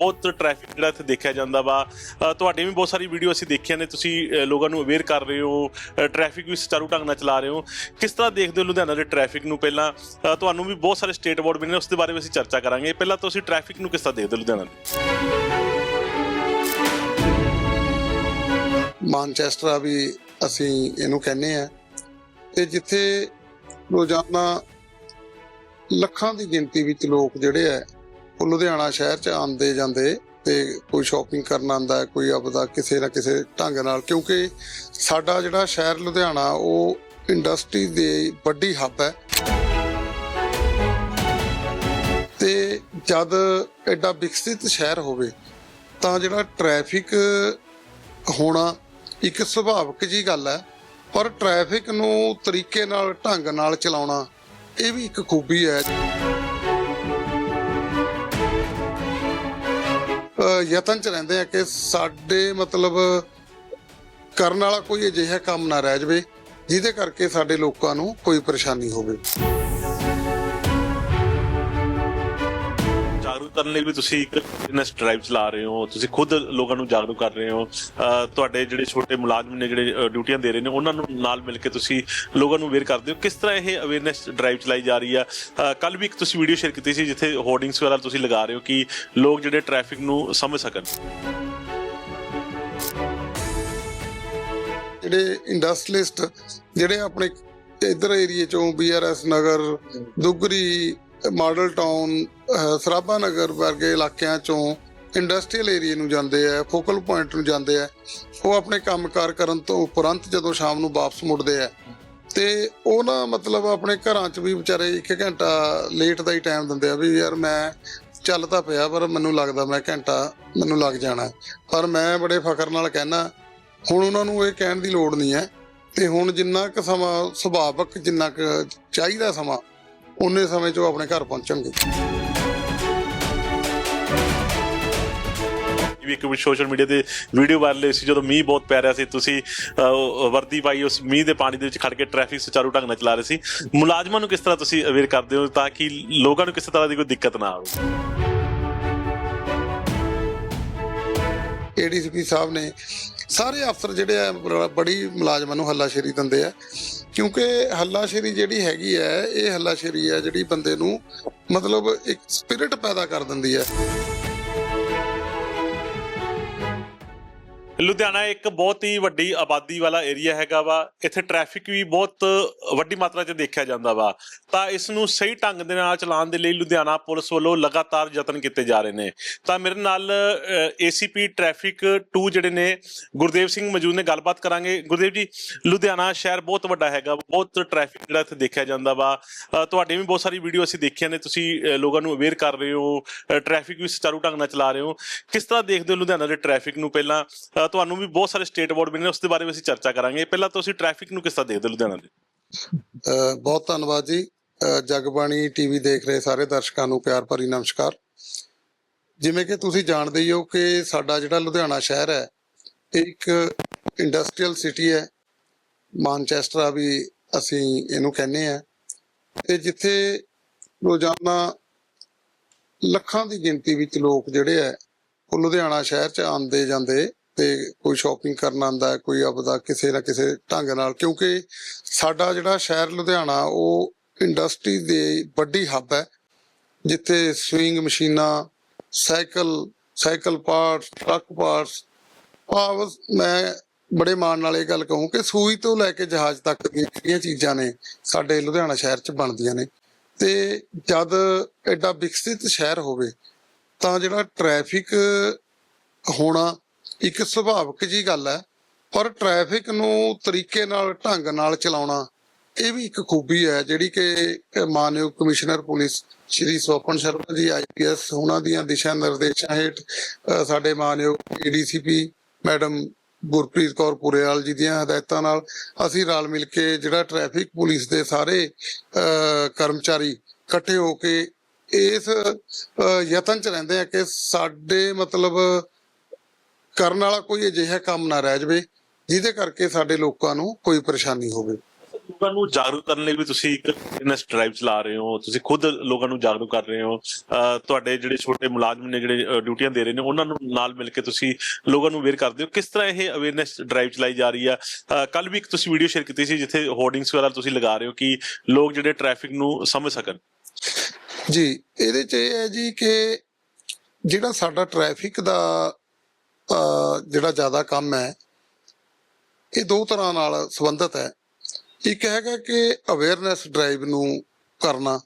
ਬਹੁਤ ਟ੍ਰੈਫਿਕ ਜਿਹੜਾ ਇੱਥੇ ਦੇਖਿਆ ਜਾਂਦਾ ਵਾ। ਅ, ਤੁਹਾਡੀ ਵੀ ਬਹੁਤ ਸਾਰੀ ਵੀਡੀਓ ਅਸੀਂ ਦੇਖੀਆਂ ਨੇ ਤੁਸੀਂ ਲੋਕਾਂ ਨੂੰ ਅਵੇਅਰ ਕਰ ਰਹੇ ਹੋ ਟ੍ਰੈਫਿਕ ਵੀ ਸੁਚਾਰੂ ਢੰਗ ਨਾਲ ਚਲਾ ਰਹੇ ਹੋ। ਕਿਸ ਤਰ੍ਹਾਂ ਦੇਖਦੇ ਹੋ ਲੁਧਿਆਣਾ ਦੇ ਟ੍ਰੈਫਿਕ ਨੂੰ ਪਹਿਲਾਂ? ਤੁਹਾਨੂੰ ਵੀ ਬਹੁਤ ਸਾਰੇ ਸਟੇਟ ਬੋਰਡ ਮਿਲੇ ਨੇ ਉਸ ਦੇ ਬਾਰੇ ਵੀ ਅਸੀਂ ਚਰਚਾ ਕਰਾਂਗੇ। ਪਹਿਲਾਂ ਤੁਸੀਂ ਟ੍ਰੈਫਿਕ ਨੂੰ ਕਿਸ ਤਰ੍ਹਾਂ ਦੇਖਦੇ ਹੋ ਲੁਧਿਆਣਾ ਦੇ? ਮਾਨਚੈਸਟਰ ਵੀ ਅਸੀਂ ਇਹਨੂੰ ਕਹਿੰਦੇ ਆ। ਤੇ ਜਿੱਥੇ ਰੋਜ਼ਾਨਾ ਲੱਖਾਂ ਦੀ ਗਿਣਤੀ ਵਿੱਚ ਲੋਕ ਜਿਹੜੇ ਆ ਉਹ ਲੁਧਿਆਣਾ ਸ਼ਹਿਰ ਚ ਆਉਂਦੇ ਜਾਂਦੇ ਤੇ ਕੋਈ ਸ਼ਾਪਿੰਗ ਕਰਨ ਆਉਂਦਾ, ਕੋਈ ਆਪਦਾ ਕਿਸੇ ਨਾ ਕਿਸੇ ਢੰਗ ਨਾਲ, ਕਿਉਂਕਿ ਸਾਡਾ ਜਿਹੜਾ ਸ਼ਹਿਰ ਲੁਧਿਆਣਾ, ਉਹ ਇੰਡਸਟਰੀ ਦੀ ਵੱਡੀ ਹੱਬ ਹੈ। ਤੇ ਜਦ ਐਡਾ ਵਿਕਸਿਤ ਸ਼ਹਿਰ ਹੋਵੇ, ਤਾਂ ਜਿਹੜਾ ਟ੍ਰੈਫਿਕ ਹੋਣਾ ਇੱਕ ਸੁਭਾਵਿਕ ਜੀ ਗੱਲ ਹੈ, ਪਰ ਟ੍ਰੈਫਿਕ ਨੂੰ ਤਰੀਕੇ ਨਾਲ, ਢੰਗ ਨਾਲ ਚਲਾਉਣਾ, ਇਹ ਵੀ ਇੱਕ ਖੂਬੀ ਹੈ। ਯਤਨ ਚ ਰਹਿੰਦੇ ਆ ਕਿ ਸਾਡੇ ਮਤਲਬ ਕਰਨ ਵਾਲਾ ਕੋਈ ਅਜਿਹਾ ਕੰਮ ਨਾ ਰਹਿ ਜਾਵੇ, ਜਿਹਦੇ ਕਰਕੇ ਸਾਡੇ ਲੋਕਾਂ ਨੂੰ ਕੋਈ ਪਰੇਸ਼ਾਨੀ ਹੋਵੇ। ਕਰਨ ਲਈ ਵੀ ਤੁਸੀਂ ਇੱਕ ਫਿਟਨੈਸ ਡਰਾਈਵ ਚਲਾ ਰਹੇ ਹੋ, ਤੁਸੀਂ ਖੁਦ ਲੋਕਾਂ ਨੂੰ ਜਾਗਰੂਕ ਕਰ ਰਹੇ ਹੋ ਤੁਹਾਡੇ ਜਿਹੜੇ ਛੋਟੇ ਮੁਲਾਜ਼ਮ ਨੇ, ਜਿਹੜੇ ਡਿਊਟੀਆਂ ਦੇ ਰਹੇ ਨੇ, ਉਹਨਾਂ ਨੂੰ ਨਾਲ ਮਿਲ ਕੇ ਤੁਸੀਂ ਲੋਕਾਂ ਨੂੰ ਅਵੇਅਰ ਕਰਦੇ ਹੋ। ਕਿਸ ਤਰ੍ਹਾਂ ਇਹ ਅਵੇਅਰਨੈਸ ਡਰਾਈਵ ਚਲਾਈ ਜਾ ਰਹੀ ਆ? ਕੱਲ ਵੀ ਇੱਕ ਤੁਸੀਂ ਵੀਡੀਓ ਸ਼ੇਅਰ ਕੀਤੀ ਸੀ, ਜਿੱਥੇ ਹੋਰਡਿੰਗਸ ਵਗੈਰਾ ਤੁਸੀਂ ਲਗਾ ਰਹੇ ਹੋ ਕਿ ਲੋਕ ਜਿਹੜੇ ਟ੍ਰੈਫਿਕ ਨੂੰ ਸਮਝ ਸਕਣ। ਜਿਹੜੇ ਇੰਡਸਟਰੀਲਿਸਟ ਜਿਹੜੇ ਆਪਣੇ ਇਧਰ ਏਰੀਏ ਚੋਂ BRS Nagar, Dugri Model Town Sarabha Nagar ਵਰਗੇ ਇਲਾਕਿਆਂ ਚੋਂ ਇੰਡਸਟਰੀਅਲ ਏਰੀਏ ਨੂੰ ਜਾਂਦੇ ਆ ਫੋਕਲ ਪੁਆਇੰਟ ਨੂੰ ਜਾਂਦੇ ਆ। ਉਹ ਆਪਣੇ ਕੰਮਕਾਰ ਕਰਨ ਤੋਂ ਉਪਰੰਤ ਜਦੋਂ ਸ਼ਾਮ ਨੂੰ ਵਾਪਸ ਮੁੜਦੇ ਆ। ਤੇ ਉਹ ਨਾ ਮਤਲਬ ਆਪਣੇ ਘਰਾਂ 'ਚ ਵੀ ਵਿਚਾਰੇ ਇੱਕ ਘੰਟਾ ਲੇਟ ਦਾ ਹੀ ਟਾਈਮ ਦਿੰਦੇ ਆ ਵੀ ਯਾਰ ਮੈਂ ਚੱਲ ਤਾਂ ਪਿਆ, ਪਰ ਮੈਨੂੰ ਲੱਗਦਾ ਮੈਂ ਘੰਟਾ ਮੈਨੂੰ ਲੱਗ ਜਾਣਾ। ਪਰ ਮੈਂ ਬੜੇ ਫਖਰ ਨਾਲ ਕਹਿਣਾ ਹੁਣ ਉਹਨਾਂ ਨੂੰ ਇਹ ਕਹਿਣ ਦੀ ਲੋੜ ਨਹੀਂ ਹੈ। ਤੇ ਹੁਣ ਜਿੰਨਾ ਕੁ ਸਮਾਂ ਸੁਭਾਵਕ, ਜਿੰਨਾ ਕੁ ਚਾਹੀਦਾ ਸਮਾਂ ਉਨੇ ਸਮੇਂ 'ਚ ਉਹ ਆਪਣੇ ਘਰ ਪਹੁੰਚਣਗੇ। ਵੀ ਇੱਕ ਸੋਸ਼ਲ ਮੀਡੀਆ ਤੇ ਵੀਡੀਓ ਵਾਇਰਲ ਹੋਈ ਸੀ ਜਦੋਂ ਮੀਂਹ ਬਹੁਤ ਪੈ ਰਿਹਾ ਸੀ ਤੁਸੀਂ ਵਰਦੀ ਪਾਈ ਉਸ ਮੀਂਹ ਦੇ ਪਾਣੀ ਦੇ ਵਿੱਚ ਖੜ ਕੇ ਟ੍ਰੈਫਿਕ ਸੁਚਾਰੂ ਢੰਗ ਨਾਲ ਚਲਾ ਰਹੇ ਸੀ। ਮੁਲਾਜ਼ਮਾਂ ਨੂੰ ਕਿਸ ਤਰ੍ਹਾਂ ਤੁਸੀਂ ਅਵੇਅਰ ਕਰਦੇ ਹੋ ਤਾਂ ਕਿ ਲੋਕਾਂ ਨੂੰ ਕਿਸੇ ਤਰ੍ਹਾਂ ਦੀ ਕੋਈ ਦਿੱਕਤ ਨਾ ਆਵੇ? ਏਡੀਸੀਪੀ ਸਾਹਿਬ ਨੇ ਸਾਰੇ ਅਫਸਰ ਜਿਹੜੇ ਆ ਬੜੀ ਮੁਲਾਜ਼ਮਾਂ ਨੂੰ ਹੱਲਾਸ਼ੇਰੀ ਦਿੰਦੇ ਆ। ਕਿਉਂਕਿ ਹੱਲਾਸ਼ੇਰੀ ਜਿਹੜੀ ਹੈਗੀ ਹੈ, ਇਹ ਹੱਲਾਸ਼ੇਰੀ ਹੈ ਜਿਹੜੀ ਬੰਦੇ ਨੂੰ ਮਤਲਬ ਇੱਕ ਸਪਿਰਿਟ ਪੈਦਾ ਕਰ ਦਿੰਦੀ ਹੈ। ਲੁਧਿਆਣਾ ਇੱਕ ਬਹੁਤ ਹੀ ਵੱਡੀ ਆਬਾਦੀ ਵਾਲਾ ਏਰੀਆ ਹੈਗਾ ਵਾ। ਇੱਥੇ ਟ੍ਰੈਫਿਕ ਵੀ ਬਹੁਤ ਵੱਡੀ ਮਾਤਰਾ 'ਚ ਦੇਖਿਆ ਜਾਂਦਾ ਵਾ। ਤਾਂ ਇਸ ਨੂੰ ਸਹੀ ਢੰਗ ਦੇ ਨਾਲ ਚਲਾਉਣ ਦੇ ਲਈ ਲੁਧਿਆਣਾ ਪੁਲਿਸ ਵੱਲੋਂ ਲਗਾਤਾਰ ਯਤਨ ਕੀਤੇ ਜਾ ਰਹੇ ਨੇ। ਤਾਂ ਮੇਰੇ ਨਾਲ ਏਸੀਪੀ ਟ੍ਰੈਫਿਕ 2 ਜਿਹੜੇ ਨੇ ਗੁਰਦੇਵ ਸਿੰਘ ਮੌਜੂਦ ਨੇ ਗੱਲਬਾਤ ਕਰਾਂਗੇ। ਗੁਰਦੇਵ ਜੀ ਲੁਧਿਆਣਾ ਸ਼ਹਿਰ ਬਹੁਤ ਵੱਡਾ ਹੈਗਾ ਬਹੁਤ ਟ੍ਰੈਫਿਕ ਜਿਹੜਾ ਇੱਥੇ ਦੇਖਿਆ ਜਾਂਦਾ ਵਾ। ਅ, ਵੀ ਬਹੁਤ ਸਾਰੀ ਵੀਡੀਓ ਅਸੀਂ ਦੇਖੀਆਂ ਨੇ ਤੁਸੀਂ ਲੋਕਾਂ ਨੂੰ ਅਵੇਅਰ ਕਰ ਰਹੇ ਹੋ। ਟ੍ਰੈਫਿਕ ਵੀ ਸੁਚਾਰੂ ਢੰਗ ਨਾਲ ਚਲਾ ਰਹੇ ਹੋ। ਕਿਸ ਤਰ੍ਹਾਂ ਦੇਖਦੇ ਹੋ ਲੁਧਿਆਣਾ ਦੇ ਟ੍ਰੈਫਿਕ ਨੂੰ ਪਹਿਲਾਂ? ਤੁਹਾਨੂੰ ਵੀ ਬਹੁਤ ਸਾਰੇ ਸਟੇਟ ਬੋਰਡ ਮਿਲੇ ਨੇ ਉਸ ਦੇ ਬਾਰੇ ਵੀ ਅਸੀਂ ਚਰਚਾ ਕਰਾਂਗੇ। ਪਹਿਲਾਂ ਤੁਸੀਂ ਟ੍ਰੈਫਿਕ ਨੂੰ ਕਿਸ ਤਰ੍ਹਾਂ ਦੇਖਦੇ ਹੋ ਲੁਧਿਆਣਾ ਦੇ? ਬਹੁਤ ਧੰਨਵਾਦ ਜੀ। ਅਹ ਜਗਬਾਣੀ ਟੀਵੀ ਦੇਖ ਰਹੇ ਸਾਰੇ ਦਰਸ਼ਕਾਂ ਨੂੰ, ਪਿਆਰ ਭਰੀ ਨਮਸਕਾਰ। ਜਿਵੇਂ ਕਿ ਤੁਸੀਂ ਜਾਣਦੇ ਹੀ ਹੋ ਕਿ ਸਾਡਾ ਜਿਹੜਾ ਲੁਧਿਆਣਾ ਸ਼ਹਿਰ ਹੈ, ਇਹ ਇੱਕ ਇੰਡਸਟਰੀਅਲ ਸਿਟੀ ਹੈ। ਮਾਨਚੈਸਟਰ ਆ ਵੀ ਅਸੀਂ ਇਹਨੂੰ ਕਹਿੰਦੇ ਆ ਤੇ ਜਿੱਥੇ ਰੋਜ਼ਾਨਾ ਲੱਖਾਂ ਦੀ ਗਿਣਤੀ ਵਿੱਚ ਲੋਕ ਜਿਹੜੇ ਆ ਉਹ ਲੁਧਿਆਣਾ ਸ਼ਹਿਰ 'ਚ ਆਉਂਦੇ ਜਾਂਦੇ ਤੇ ਕੋਈ ਸ਼ਾਪਿੰਗ ਕਰਨ ਆਉਂਦਾ ਹੈ, ਕੋਈ ਆਪਦਾ ਕਿਸੇ ਨਾ ਕਿਸੇ ਢੰਗ ਨਾਲ ਕਿਉਂਕਿ ਸਾਡਾ ਜਿਹੜਾ ਸ਼ਹਿਰ ਲੁਧਿਆਣਾ ਉਹ ਇੰਡਸਟਰੀ ਦੇ ਵੱਡੀ ਹੱਬ ਹੈ ਜਿੱਥੇ ਸਵਿੰਗ ਮਸ਼ੀਨਾਂ cycle cycle parts truck parts ਆਹ ਮੈਂ ਬੜੇ ਮਾਣ ਨਾਲ ਇਹ ਗੱਲ ਕਹੂੰ ਕਿ ਸੂਈ ਤੋਂ ਲੈ ਕੇ ਜਹਾਜ਼ ਤੱਕ ਦੀਆਂ ਜਿਹੜੀਆਂ ਚੀਜ਼ਾਂ ਨੇ ਸਾਡੇ ਲੁਧਿਆਣਾ ਸ਼ਹਿਰ 'ਚ ਬਣਦੀਆਂ ਨੇ। ਤੇ ਜਦ ਐਡਾ ਵਿਕਸਿਤ ਸ਼ਹਿਰ ਹੋਵੇ ਤਾਂ ਜਿਹੜਾ ਟ੍ਰੈਫਿਕ ਹੋਣਾ ਇੱਕ ਸੁਭਾਵਿਕ ਜੀ ਗੱਲ ਹੈ ਪਰ ਟ੍ਰੈਫਿਕ ਨੂੰ ਤਰੀਕੇ ਨਾਲ, ਢੰਗ ਨਾਲ ਚਲਾਉਣਾ, ਇਹ ਵੀ ਇੱਕ ਖੂਬੀ ਹੈ, ਜਿਹੜੀ ਕਿ ਮਾਨਯੋਗ commissioner police Shri Sopan Sharma ji IPS ਉਹਨਾਂ ਦੀਆਂ ਦਿਸ਼ਾ ਨਿਰਦੇਸ਼ਾਂ ਹੇਠ ਸਾਡੇ ਮਾਨਯੋਗ ਏਡੀਸੀਪੀ ਮੈਡਮ ਗੁਰਪ੍ਰੀਤ ਕੌਰ ਪੁਰੇਵਾਲ ਜੀ ਦੀਆਂ ਹਦਾਇਤਾਂ ਨਾਲ ਅਸੀਂ ਰਲ ਮਿਲ ਕੇ ਜਿਹੜਾ ਟ੍ਰੈਫਿਕ ਪੁਲਿਸ ਦੇ ਸਾਰੇ ਕਰਮਚਾਰੀ ਇਕੱਠੇ ਹੋ ਕੇ ਇਸ ਯਤਨ ਚ ਰਹਿੰਦੇ ਆ ਕਿ ਸਾਡੇ ਮਤਲਬ ਕਰਨ ਵਾਲਾ ਕੋਈ ਅਜਿਹਾ ਕੰਮ ਨਾ ਰਹਿ ਜਾਵੇ ਜਿਹਦੇ ਕਰਕੇ ਸਾਡੇ ਲੋਕਾਂ ਨੂੰ ਕੋਈ ਪਰੇਸ਼ਾਨੀ ਹੋਵੇ। ਲੋਕਾਂ ਨੂੰ ਜਾਗਰੂਕ ਕਰਨ ਲਈ ਵੀ ਤੁਸੀਂ ਇੱਕ ਅਵੇਅਰਨੈਸ ਡਰਾਈਵ ਚਲਾ ਰਹੇ ਹੋ ਤੁਸੀਂ ਖੁਦ ਲੋਕਾਂ ਨੂੰ ਜਾਗਰੂਕ ਕਰ ਰਹੇ ਹੋ। ਤੁਹਾਡੇ ਜਿਹੜੇ ਛੋਟੇ ਮੁਲਾਜ਼ਮ ਨੇ ਜਿਹੜੇ ਡਿਊਟੀਆਂ ਦੇ ਰਹੇ ਨੇ ਉਹਨਾਂ ਨੂੰ ਨਾਲ ਮਿਲ ਕੇ ਤੁਸੀਂ ਲੋਕਾਂ ਨੂੰ ਅਵੇਅਰ ਕਰਦੇ ਹੋ ਕਿਸ ਤਰ੍ਹਾਂ ਇਹ ਅਵੇਅਰਨੈਸ ਡਰਾਈਵ ਚਲਾਈ ਜਾ ਰਹੀ ਆ। ਕੱਲ ਵੀ ਇੱਕ ਤੁਸੀਂ ਵੀਡੀਓ ਸ਼ੇਅਰ ਕੀਤੀ ਸੀ ਜਿੱਥੇ ਹੋਰਡਿੰਗਸ ਵਗੈਰਾ ਤੁਸੀਂ ਲਗਾ ਰਹੇ ਹੋ ਕਿ ਲੋਕ ਜਿਹੜੇ ਟ੍ਰੈਫਿਕ ਨੂੰ ਸਮਝ ਸਕਣ। ਜੀ ਇਹਦੇ ਚ ਇਹ ਹੈ ਜੀ ਕਿ ਜਿਹੜਾ ਸਾਡਾ ਟ੍ਰੈਫਿਕ ਦਾ ਜਿਹੜਾ ਜ਼ਿਆਦਾ ਕੰਮ ਹੈ, ਇਹ ਦੋ ਤਰ੍ਹਾਂ ਨਾਲ ਸੰਬੰਧਿਤ ਹੈ। ਇੱਕ ਹੈਗਾ ਕਿ ਅਵੇਅਰਨੈਸ ਡਰਾਈਵ ਨੂੰ ਕਰਨਾ।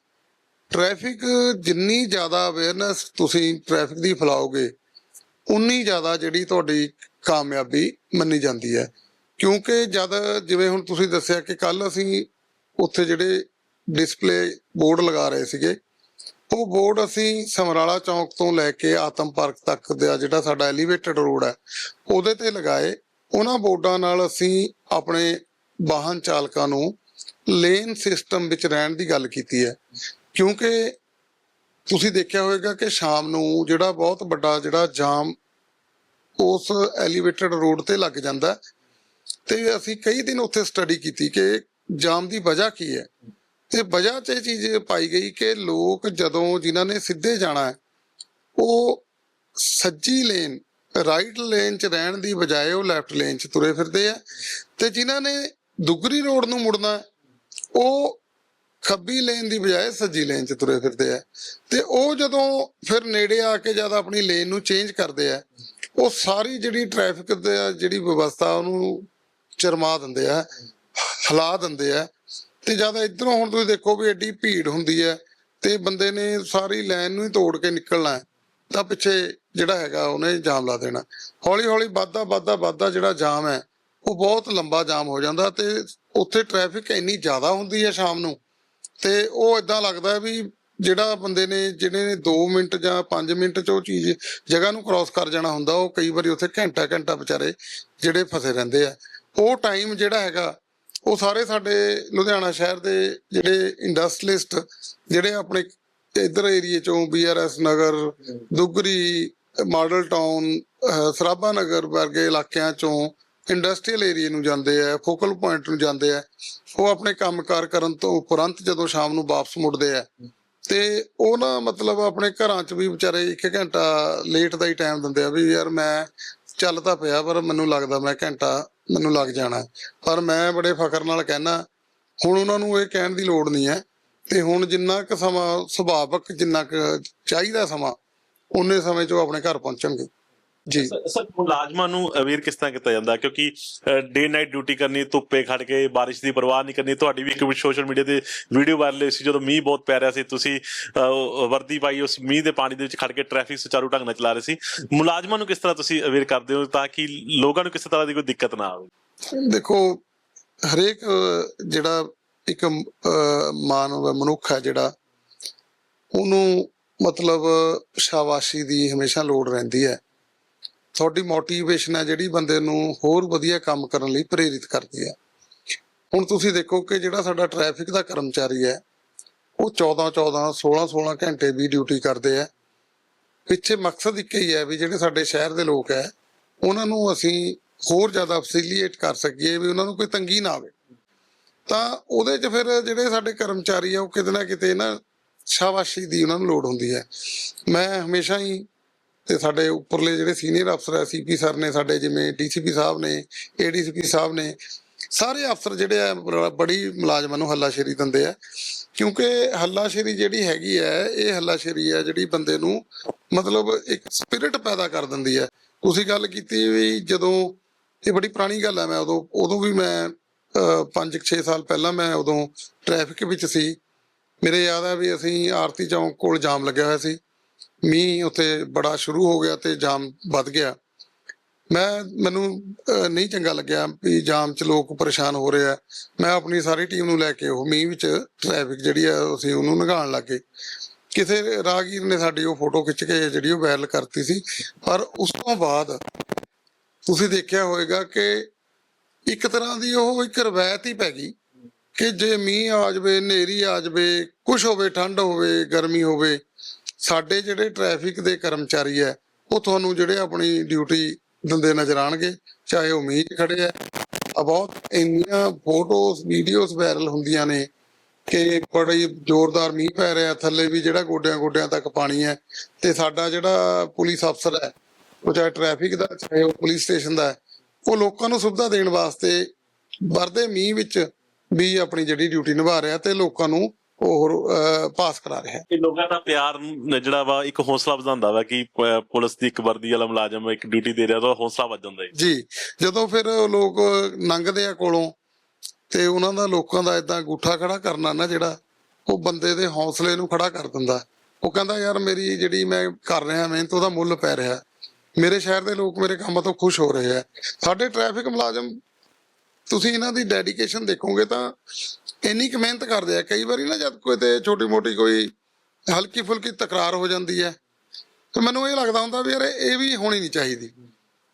ਟ੍ਰੈਫਿਕ ਜਿੰਨੀ ਜ਼ਿਆਦਾ ਅਵੇਅਰਨੈਸ ਤੁਸੀਂ ਟ੍ਰੈਫਿਕ ਦੀ ਫੈਲਾਓਗੇ, ਉਨੀ ਜ਼ਿਆਦਾ ਜਿਹੜੀ ਤੁਹਾਡੀ ਕਾਮਯਾਬੀ ਮੰਨੀ ਜਾਂਦੀ ਹੈ। ਕਿਉਂਕਿ ਜਦ ਜਿਵੇਂ ਹੁਣ ਤੁਸੀਂ ਦੱਸਿਆ ਕਿ ਕੱਲ ਅਸੀਂ ਉੱਥੇ ਜਿਹੜੇ ਡਿਸਪਲੇ ਬੋਰਡ ਲਗਾ ਰਹੇ ਸੀਗੇ ਉਹ ਬੋਰਡ ਅਸੀਂ ਸਮਰਾਲਾ ਚੌਂਕ ਤੋਂ ਲੈ ਕੇ ਆਤਮ ਪਾਰਕ ਤੱਕ ਦਾ ਜਿਹੜਾ ਸਾਡਾ ਐਲੀਵੇਟਡ ਰੋਡ ਹੈ, ਉਹਦੇ ਤੇ ਲਗਾਏ। ਉਹਨਾਂ ਬੋਰਡਾਂ ਨਾਲ ਅਸੀਂ ਆਪਣੇ ਵਾਹਨ ਚਾਲਕਾਂ ਨੂੰ ਲੇਨ ਸਿਸਟਮ ਵਿੱਚ ਰਹਿਣ ਦੀ ਗੱਲ ਕੀਤੀ ਹੈ। ਕਿਉਂਕਿ ਤੁਸੀਂ ਦੇਖਿਆ ਹੋਵੇਗਾ ਕਿ ਸ਼ਾਮ ਨੂੰ ਜਿਹੜਾ ਬਹੁਤ ਵੱਡਾ ਜਿਹੜਾ ਜਾਮ ਉਸ ਐਲੀਵੇਟਡ ਰੋਡ ਤੇ ਲੱਗ ਜਾਂਦਾ ਹੈ। ਤੇ ਅਸੀਂ ਕਈ ਦਿਨ ਉੱਥੇ ਸਟੱਡੀ ਕੀਤੀ ਕਿ ਜਾਮ ਦੀ ਵਜ੍ਹਾ ਕੀ ਹੈ। ਤੇ ਵਜ੍ਹਾ 'ਚ ਇਹ ਚੀਜ਼ ਪਾਈ ਗਈ ਕਿ ਲੋਕ ਜਦੋਂ ਜਿਨ੍ਹਾਂ ਨੇ ਸਿੱਧੇ ਜਾਣਾ ਹੈ, ਉਹ ਸੱਜੀ ਲੇਨ, ਰਾਈਟ ਲੇਨ 'ਚ ਰਹਿਣ ਦੀ ਬਜਾਏ ਉਹ ਲੈਫਟ ਲੇਨ 'ਚ ਤੁਰੇ ਫਿਰਦੇ ਆ ਤੇ ਜਿਨ੍ਹਾਂ ਨੇ ਦੁਗਰੀ ਰੋਡ ਨੂੰ ਮੁੜਨਾ ਉਹ ਖੱਬੀ ਲੇਨ ਦੀ ਬਜਾਏ ਸੱਜੀ ਲੇਨ 'ਚ ਤੁਰੇ ਫਿਰਦੇ ਆ ਤੇ ਉਹ ਜਦੋਂ ਫਿਰ ਨੇੜੇ ਆ ਕੇ ਜਦ ਆਪਣੀ ਲੇਨ ਨੂੰ ਚੇਂਜ ਕਰਦੇ ਆ, ਉਹ ਸਾਰੀ ਜਿਹੜੀ ਟ੍ਰੈਫਿਕ ਦੀ ਜਿਹੜੀ ਵਿਵਸਥਾ ਉਹਨੂੰ ਚਰਮਾ ਦਿੰਦੇ ਆ, ਹਿਲਾ ਦਿੰਦੇ ਆ ਤੇ ਜਦ ਇਧਰੋਂ ਹੁਣ ਤੁਸੀਂ ਦੇਖੋ ਵੀ ਐਡੀ ਭੀੜ ਹੁੰਦੀ ਹੈ ਤੇ ਬੰਦੇ ਨੇ ਸਾਰੀ ਲਾਈਨ ਨੂੰ ਹੀ ਤੋੜ ਕੇ ਨਿਕਲਣਾ ਤਾਂ ਪਿੱਛੇ ਜਿਹੜਾ ਹੈਗਾ ਉਹਨੇ ਜਾਮ ਲਾ ਦੇਣਾ। ਹੌਲੀ ਹੌਲੀ ਵੱਧਦਾ ਵੱਧਦਾ ਵੱਧਦਾ ਜਿਹੜਾ ਜਾਮ ਹੈ, ਉਹ ਬਹੁਤ ਲੰਬਾ ਜਾਮ ਹੋ ਜਾਂਦਾ ਤੇ ਉੱਥੇ ਟ੍ਰੈਫਿਕ ਇੰਨੀ ਜ਼ਿਆਦਾ ਹੁੰਦੀ ਹੈ ਸ਼ਾਮ ਨੂੰ ਤੇ ਉਹ ਇਦਾਂ ਲੱਗਦਾ ਵੀ ਜਿਹੜਾ ਬੰਦੇ ਨੇ ਜਿਹੜੇ ਨੇ 2 ਮਿੰਟ ਜਾਂ 5 ਮਿੰਟ ਚ ਉਹ ਚੀਜ਼ ਜਗ੍ਹਾ ਨੂੰ ਕ੍ਰਾਸ ਕਰ ਜਾਣਾ ਹੁੰਦਾ, ਉਹ ਕਈ ਵਾਰੀ ਉੱਥੇ ਘੰਟਾ ਘੰਟਾ ਵਿਚਾਰੇ ਜਿਹੜੇ ਫਸੇ ਰਹਿੰਦੇ ਆ। ਉਹ ਟਾਈਮ ਜਿਹੜਾ ਹੈਗਾ ਉਹ ਸਾਰੇ ਸਾਡੇ ਲੁਧਿਆਣਾ ਸ਼ਹਿਰ ਦੇ ਜਿਹੜੇ ਇੰਡਸਟਰੀਲਿਸਟ ਜਿਹੜੇ ਆਪਣੇ ਇਧਰ ਏਰੀਏ ਚੋਂ BRS Nagar, Dugri, Model Town Sarabha Nagar ਵਰਗੇ ਇਲਾਕਿਆਂ ਚੋਂ ਇੰਡਸਟਰੀਅਲ ਏਰੀਏ ਨੂੰ ਜਾਂਦੇ ਆ ਫੋਕਲ ਪੁਆਇੰਟ ਨੂੰ ਜਾਂਦੇ ਆ, ਉਹ ਆਪਣੇ ਕੰਮਕਾਰ ਕਰਨ ਤੋਂ ਉਪਰੰਤ ਜਦੋਂ ਸ਼ਾਮ ਨੂੰ ਵਾਪਸ ਮੁੜਦੇ ਆ। ਤੇ ਉਹ ਨਾ ਮਤਲਬ ਆਪਣੇ ਘਰਾਂ 'ਚ ਵੀ ਵਿਚਾਰੇ ਇੱਕ ਘੰਟਾ ਲੇਟ ਦਾ ਹੀ ਟਾਈਮ ਦਿੰਦੇ ਆ ਵੀ ਯਾਰ ਮੈਂ ਚੱਲ ਤਾਂ ਪਿਆ ਪਰ ਮੈਨੂੰ ਲੱਗਦਾ ਮੈਂ ਘੰਟਾ ਮੈਨੂੰ ਲੱਗ ਜਾਣਾ। ਪਰ ਮੈਂ ਬੜੇ ਫਖਰ ਨਾਲ ਕਹਿਣਾ ਹੁਣ ਉਹਨਾਂ ਨੂੰ ਇਹ ਕਹਿਣ ਦੀ ਲੋੜ ਨਹੀਂ ਹੈ ਤੇ ਹੁਣ ਜਿੰਨਾ ਕੁ ਸਮਾਂ, ਸੁਭਾਵਕ ਜਿੰਨਾ ਕੁ ਚਾਹੀਦਾ ਸਮਾਂ ਉਨੇ ਸਮੇਂ 'ਚ ਉਹ ਆਪਣੇ ਘਰ ਪਹੁੰਚਣਗੇ। ਜੀ। ਸਰ ਮੁਲਾਜ਼ਮਾਂ ਨੂੰ ਅਵੇਅਰ ਕਿਸ ਤਰ੍ਹਾਂ ਕੀਤਾ ਜਾਂਦਾ? ਕਿਉਂਕਿ ਡੇ ਨਾਈਟ ਡਿਊਟੀ ਕਰਨੀ ਧੁੱਪੇ ਖੜ ਕੇ ਬਾਰਿਸ਼ ਦੀ ਪਰਵਾਹ ਨਹੀਂ ਕਰਨੀ ਤੁਹਾਡੀ ਵੀ ਇੱਕ ਸੋਸ਼ਲ ਮੀਡੀਆ ਤੇ ਵੀਡੀਓ ਵਾਇਰਲ ਹੋਈ ਸੀ ਜਦੋਂ ਮੀਂਹ ਬਹੁਤ ਪੈ ਰਿਹਾ ਸੀ ਤੁਸੀਂ ਵਰਦੀ ਪਾਈ ਉਸ ਮੀਂਹ ਦੇ ਪਾਣੀ ਦੇ ਵਿੱਚ ਖੜ ਕੇ ਟ੍ਰੈਫਿਕ ਸੁਚਾਰੂ ਢੰਗ ਨਾਲ ਚਲਾ ਰਹੇ ਸੀ। ਮੁਲਾਜ਼ਮਾਂ ਨੂੰ ਕਿਸ ਤਰ੍ਹਾਂ ਤੁਸੀਂ ਅਵੇਅਰ ਕਰਦੇ ਹੋ ਤਾਂ ਕਿ ਲੋਕਾਂ ਨੂੰ ਕਿਸੇ ਤਰ੍ਹਾਂ ਦੀ ਕੋਈ ਦਿੱਕਤ ਨਾ ਆਵੇ? ਦੇਖੋ ਹਰੇਕ ਜਿਹੜਾ ਇੱਕ ਮਾਨਵ ਹੈ, ਮਨੁੱਖ ਹੈ ਜਿਹੜਾ ਉਹਨੂੰ ਮਤਲਬ ਸ਼ਾਬਾਸ਼ੀ ਦੀ ਹਮੇਸ਼ਾ ਲੋੜ ਰਹਿੰਦੀ ਹੈ। ਤੁਹਾਡੀ ਮੋਟੀਵੇਸ਼ਨ ਹੈ ਜਿਹੜੀ ਬੰਦੇ ਨੂੰ ਹੋਰ ਵਧੀਆ ਕੰਮ ਕਰਨ ਲਈ ਪ੍ਰੇਰਿਤ ਕਰਦੀ ਹੈ। ਹੁਣ ਤੁਸੀਂ ਦੇਖੋ ਕਿ ਜਿਹੜਾ ਸਾਡਾ ਟ੍ਰੈਫਿਕ ਦਾ ਕਰਮਚਾਰੀ ਹੈ, ਉਹ 14 14 16 16 ਘੰਟੇ ਵੀ ਡਿਊਟੀ ਕਰਦੇ ਆ ਪਿੱਛੇ ਮਕਸਦ ਇੱਕ ਹੀ ਹੈ ਵੀ ਜਿਹੜੇ ਸਾਡੇ ਸ਼ਹਿਰ ਦੇ ਲੋਕ ਹੈ, ਉਹਨਾਂ ਨੂੰ ਅਸੀਂ ਹੋਰ ਜ਼ਿਆਦਾ ਫੈਸਿਲੀਏਟ ਕਰ ਸਕੀਏ ਵੀ ਉਹਨਾਂ ਨੂੰ ਕੋਈ ਤੰਗੀ ਨਾ ਆਵੇ। ਤਾਂ ਉਹਦੇ 'ਚ ਫਿਰ ਜਿਹੜੇ ਸਾਡੇ ਕਰਮਚਾਰੀ ਆ, ਉਹ ਕਿਤੇ ਨਾ ਕਿਤੇ ਨਾ ਸ਼ਾਬਾਸ਼ੀ ਦੀ ਉਹਨਾਂ ਨੂੰ ਲੋੜ ਹੁੰਦੀ ਹੈ। ਮੈਂ ਹਮੇਸ਼ਾ ਹੀ ਤੇ ਸਾਡੇ ਉੱਪਰਲੇ ਜਿਹੜੇ ਸੀਨੀਅਰ ਅਫਸਰ ਹੈ ਸੀਪੀ ਸਰ ਨੇ ਸਾਡੇ, ਜਿਵੇਂ ਡੀਸੀਪੀ ਸਾਹਿਬ ਨੇ ਏਡੀਸੀਪੀ ਸਾਹਿਬ ਨੇ, ਸਾਰੇ ਅਫਸਰ ਜਿਹੜੇ ਆ, ਬੜੀ ਮੁਲਾਜ਼ਮਾਂ ਨੂੰ ਹੱਲਾਸ਼ੇਰੀ ਦਿੰਦੇ ਆ। ਕਿਉਂਕਿ ਹੱਲਾਸ਼ੇਰੀ ਜਿਹੜੀ ਹੈਗੀ ਹੈ ਇਹ ਹੱਲਾਸ਼ੇਰੀ ਹੈ ਜਿਹੜੀ ਬੰਦੇ ਨੂੰ ਮਤਲਬ ਇੱਕ ਸਪਿਰਿਟ ਪੈਦਾ ਕਰ ਦਿੰਦੀ ਹੈ ਤੁਸੀਂ ਗੱਲ ਕੀਤੀ ਵੀ ਜਦੋਂ, ਇਹ ਬੜੀ ਪੁਰਾਣੀ ਗੱਲ ਹੈ ਮੈਂ ਉਦੋਂ ਉਦੋਂ ਵੀ ਮੈਂ 5-6 ਸਾਲ ਪਹਿਲਾਂ ਮੈਂ ਉਦੋਂ ਟ੍ਰੈਫਿਕ ਵਿੱਚ ਸੀ। ਮੇਰੇ ਯਾਦ ਹੈ ਵੀ ਅਸੀਂ ਆਰਤੀ ਚੌਂਕ ਕੋਲ ਜਾਮ ਲੱਗਿਆ ਹੋਇਆ ਸੀ। ਮੀਂਹ ਉੱਥੇ ਬੜਾ ਸ਼ੁਰੂ ਹੋ ਗਿਆ ਤੇ ਜਾਮ ਵੱਧ ਗਿਆ। ਮੈਂ, ਮੈਨੂੰ ਨਹੀਂ ਚੰਗਾ ਲੱਗਿਆ ਵੀ ਜਾਮ 'ਚ ਲੋਕ ਪਰੇਸ਼ਾਨ ਹੋ ਰਹੇ ਆ। ਮੈਂ ਆਪਣੀ ਸਾਰੀ ਟੀਮ ਨੂੰ ਲੈ ਕੇ ਉਹ ਮੀਂਹ ਵਿੱਚ ਟ੍ਰੈਫਿਕ ਜਿਹੜੀ ਆ ਅਸੀਂ ਉਹਨੂੰ ਲੰਘਾਉਣ ਲੱਗੇ। ਕਿਸੇ ਰਾਹਗੀਰ ਨੇ ਸਾਡੀ ਉਹ ਫੋਟੋ ਖਿੱਚ ਕੇ ਜਿਹੜੀ ਉਹ ਵਾਇਰਲ ਕਰਤੀ ਸੀ। ਪਰ ਉਸ ਤੋਂ ਬਾਅਦ ਤੁਸੀਂ ਦੇਖਿਆ ਹੋਵੇਗਾ ਕਿ ਇੱਕ ਤਰ੍ਹਾਂ ਦੀ ਉਹ ਇੱਕ ਰਵਾਇਤ ਹੀ ਪੈ ਗਈ ਕਿ ਜੇ ਮੀਂਹ ਆ ਜਾਵੇ, ਹਨੇਰੀ ਆ ਜਾਵੇ ਕੁਝ ਹੋਵੇ, ਠੰਡ ਹੋਵੇ, ਗਰਮੀ ਹੋਵੇ ਸਾਡੇ ਜਿਹੜੇ ਟ੍ਰੈਫਿਕ ਦੇ ਕਰਮਚਾਰੀ ਹੈ, ਉਹ ਤੁਹਾਨੂੰ ਜਿਹੜੇ ਆਪਣੀ ਡਿਊਟੀ ਦਿੰਦੇ ਨਜ਼ਰ ਆਣਗੇ ਚਾਹੇ ਉਹ ਮੀਂਹ 'ਚ ਖੜੇ ਆ ਬਹੁਤ ਇੰਨੀਆਂ ਫੋਟੋਜ਼ ਵੀਡੀਓਜ਼ ਵਾਇਰਲ ਹੁੰਦੀਆਂ ਨੇ ਕਿ ਬੜੀ ਜ਼ੋਰਦਾਰ ਮੀਂਹ ਪੈ ਰਿਹਾ, ਥੱਲੇ ਵੀ ਜਿਹੜਾ ਗੋਡਿਆਂ ਗੋਡਿਆਂ ਤੱਕ ਪਾਣੀ ਹੈ। ਤੇ ਸਾਡਾ ਜਿਹੜਾ ਪੁਲਿਸ ਅਫਸਰ ਹੈ, ਉਹ ਚਾਹੇ ਟ੍ਰੈਫਿਕ ਦਾ, ਚਾਹੇ ਉਹ ਪੁਲਿਸ ਸਟੇਸ਼ਨ ਦਾ ਉਹ ਲੋਕਾਂ ਨੂੰ ਸੁਵਿਧਾ ਦੇਣ ਵਾਸਤੇ ਵਰਦੇ ਮੀਂਹ ਵਿੱਚ ਵੀ ਆਪਣੀ ਜਿਹੜੀ ਡਿਊਟੀ ਨਿਭਾ ਰਿਹਾ ਤੇ ਲੋਕਾਂ ਨੂੰ ਉਹ ਪਾਸ ਕਰਾ ਰਿਹਾ ਹੈ। ਲੋਕਾਂ ਦਾ ਪਿਆਰ ਜਿਹੜਾ ਵਾ ਇੱਕ ਹੌਸਲਾ ਵਧਾਉਂਦਾ ਵਾ ਕਿ ਪੁਲਿਸ ਦੀ ਇੱਕ ਵਰਦੀ ਵਾਲਾ ਮੁਲਾਜ਼ਮ ਇੱਕ ਡਿਊਟੀ ਦੇ ਰਿਹਾ ਤਾਂ ਹੌਸਲਾ ਵੱਧ ਜਾਂਦਾ ਹੈ ਜੀ ਜਦੋਂ ਫਿਰ ਲੋਕ ਲੰਘਦੇ ਆ ਕੋਲੋਂ ਤੇ ਉਹਨਾਂ ਦਾ ਲੋਕਾਂ ਦਾ ਇਦਾਂ ਗੂਠਾ ਖੜਾ ਕਰਨਾ ਨਾ ਜਿਹੜਾ ਉਹ ਬੰਦੇ ਦੇ ਹੌਸਲੇ ਨੂੰ ਖੜਾ ਕਰ ਦਿੰਦਾ। ਉਹ ਕਹਿੰਦਾ ਯਾਰ ਮੇਰੀ ਜਿਹੜੀ ਮੈਂ ਕਰ ਰਿਹਾ ਮਿਹਨਤ ਉਹਦਾ ਮੁੱਲ ਪੈ ਰਿਹਾ। ਮੇਰੇ ਸ਼ਹਿਰ ਦੇ ਲੋਕ ਮੇਰੇ ਕੰਮ ਤੋਂ ਖੁਸ਼ ਹੋ ਰਹੇ ਆ। ਸਾਡੇ ਟ੍ਰੈਫਿਕ ਮੁਲਾਜ਼ਮ ਤੁਸੀਂ ਇਹਨਾਂ ਦੀ ਡੈਡੀਕੇਸ਼ਨ ਦੇਖੋਗੇ ਤਾਂ ਇੰਨੀ ਕੁ ਮਿਹਨਤ ਕਰਦੇ ਆ। ਕਈ ਵਾਰੀ ਨਾ ਜਦ ਕੋਈ ਤੇ ਛੋਟੀ ਮੋਟੀ ਕੋਈ ਹਲਕੀ ਫੁਲਕੀ ਤਕਰਾਰ ਹੋ ਜਾਂਦੀ ਹੈ, ਤੇ ਮੈਨੂੰ ਇਹ ਲੱਗਦਾ ਹੁੰਦਾ ਵੀ ਯਾਰ ਇਹ ਵੀ ਹੋਣੀ ਨਹੀਂ ਚਾਹੀਦੀ।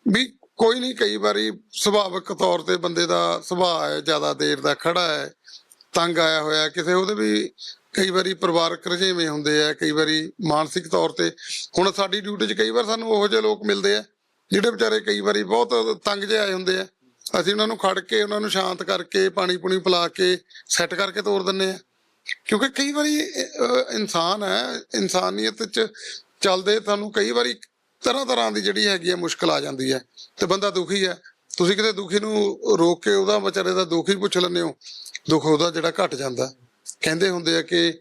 ਵੀ ਕੋਈ ਨਹੀਂ, ਕਈ ਵਾਰੀ ਸੁਭਾਵਿਕ ਤੌਰ ਤੇ ਬੰਦੇ ਦਾ ਸੁਭਾਅ ਹੈ, ਜ਼ਿਆਦਾ ਦੇਰ ਦਾ ਖੜਾ ਹੈ, ਤੰਗ ਆਇਆ ਹੋਇਆ, ਕਿਸੇ ਉਹਦੇ ਵੀ ਕਈ ਵਾਰੀ ਪਰਿਵਾਰਕ ਰਜੇਵੇਂ ਹੁੰਦੇ ਆ, ਕਈ ਵਾਰੀ ਮਾਨਸਿਕ ਤੌਰ ਤੇ। ਹੁਣ ਸਾਡੀ ਡਿਊਟੀ 'ਚ ਕਈ ਵਾਰ ਸਾਨੂੰ ਉਹੋ ਜਿਹੇ ਲੋਕ ਮਿਲਦੇ ਆ, ਜਿਹੜੇ ਵਿਚਾਰੇ ਕਈ ਵਾਰੀ ਬਹੁਤ ਤੰਗ ਜਿਹੇ ਆਏ ਹੁੰਦੇ ਆ। ਅਸੀਂ ਉਹਨਾਂ ਨੂੰ ਖੜ ਕੇ, ਉਹਨਾਂ ਨੂੰ ਸ਼ਾਂਤ ਕਰਕੇ, ਪਾਣੀ ਪੁਣੀ ਪਿਲਾ ਕੇ ਸੈੱਟ ਕਰਕੇ ਤੋਰ ਦਿੰਨੇ ਆ ਕਿਉਂਕਿ ਕਈ ਵਾਰੀ ਇਨਸਾਨ ਹੈ, ਇਨਸਾਨੀਅਤ 'ਚ ਚੱਲਦੇ ਤੁਹਾਨੂੰ ਕਈ ਵਾਰੀ ਤਰ੍ਹਾਂ ਤਰ੍ਹਾਂ ਦੀ ਜਿਹੜੀ ਹੈਗੀ ਹੈ ਮੁਸ਼ਕਲ ਆ ਜਾਂਦੀ ਹੈ। ਤੇ ਬੰਦਾ ਦੁਖੀ ਹੈ। ਤੁਸੀਂ ਕਿਤੇ ਦੁਖੀ ਨੂੰ ਰੋਕ ਕੇ ਉਹਦਾ ਵਿਚਾਰੇ ਦਾ ਦੁੱਖ ਹੀ ਪੁੱਛ ਲੈਂਦੇ ਹੋ। ਦੁੱਖ ਉਹਦਾ ਜਿਹੜਾ ਘਟ ਜਾਂਦਾ। ਕਹਿੰਦੇ ਹੁੰਦੇ ਆ ਕਿ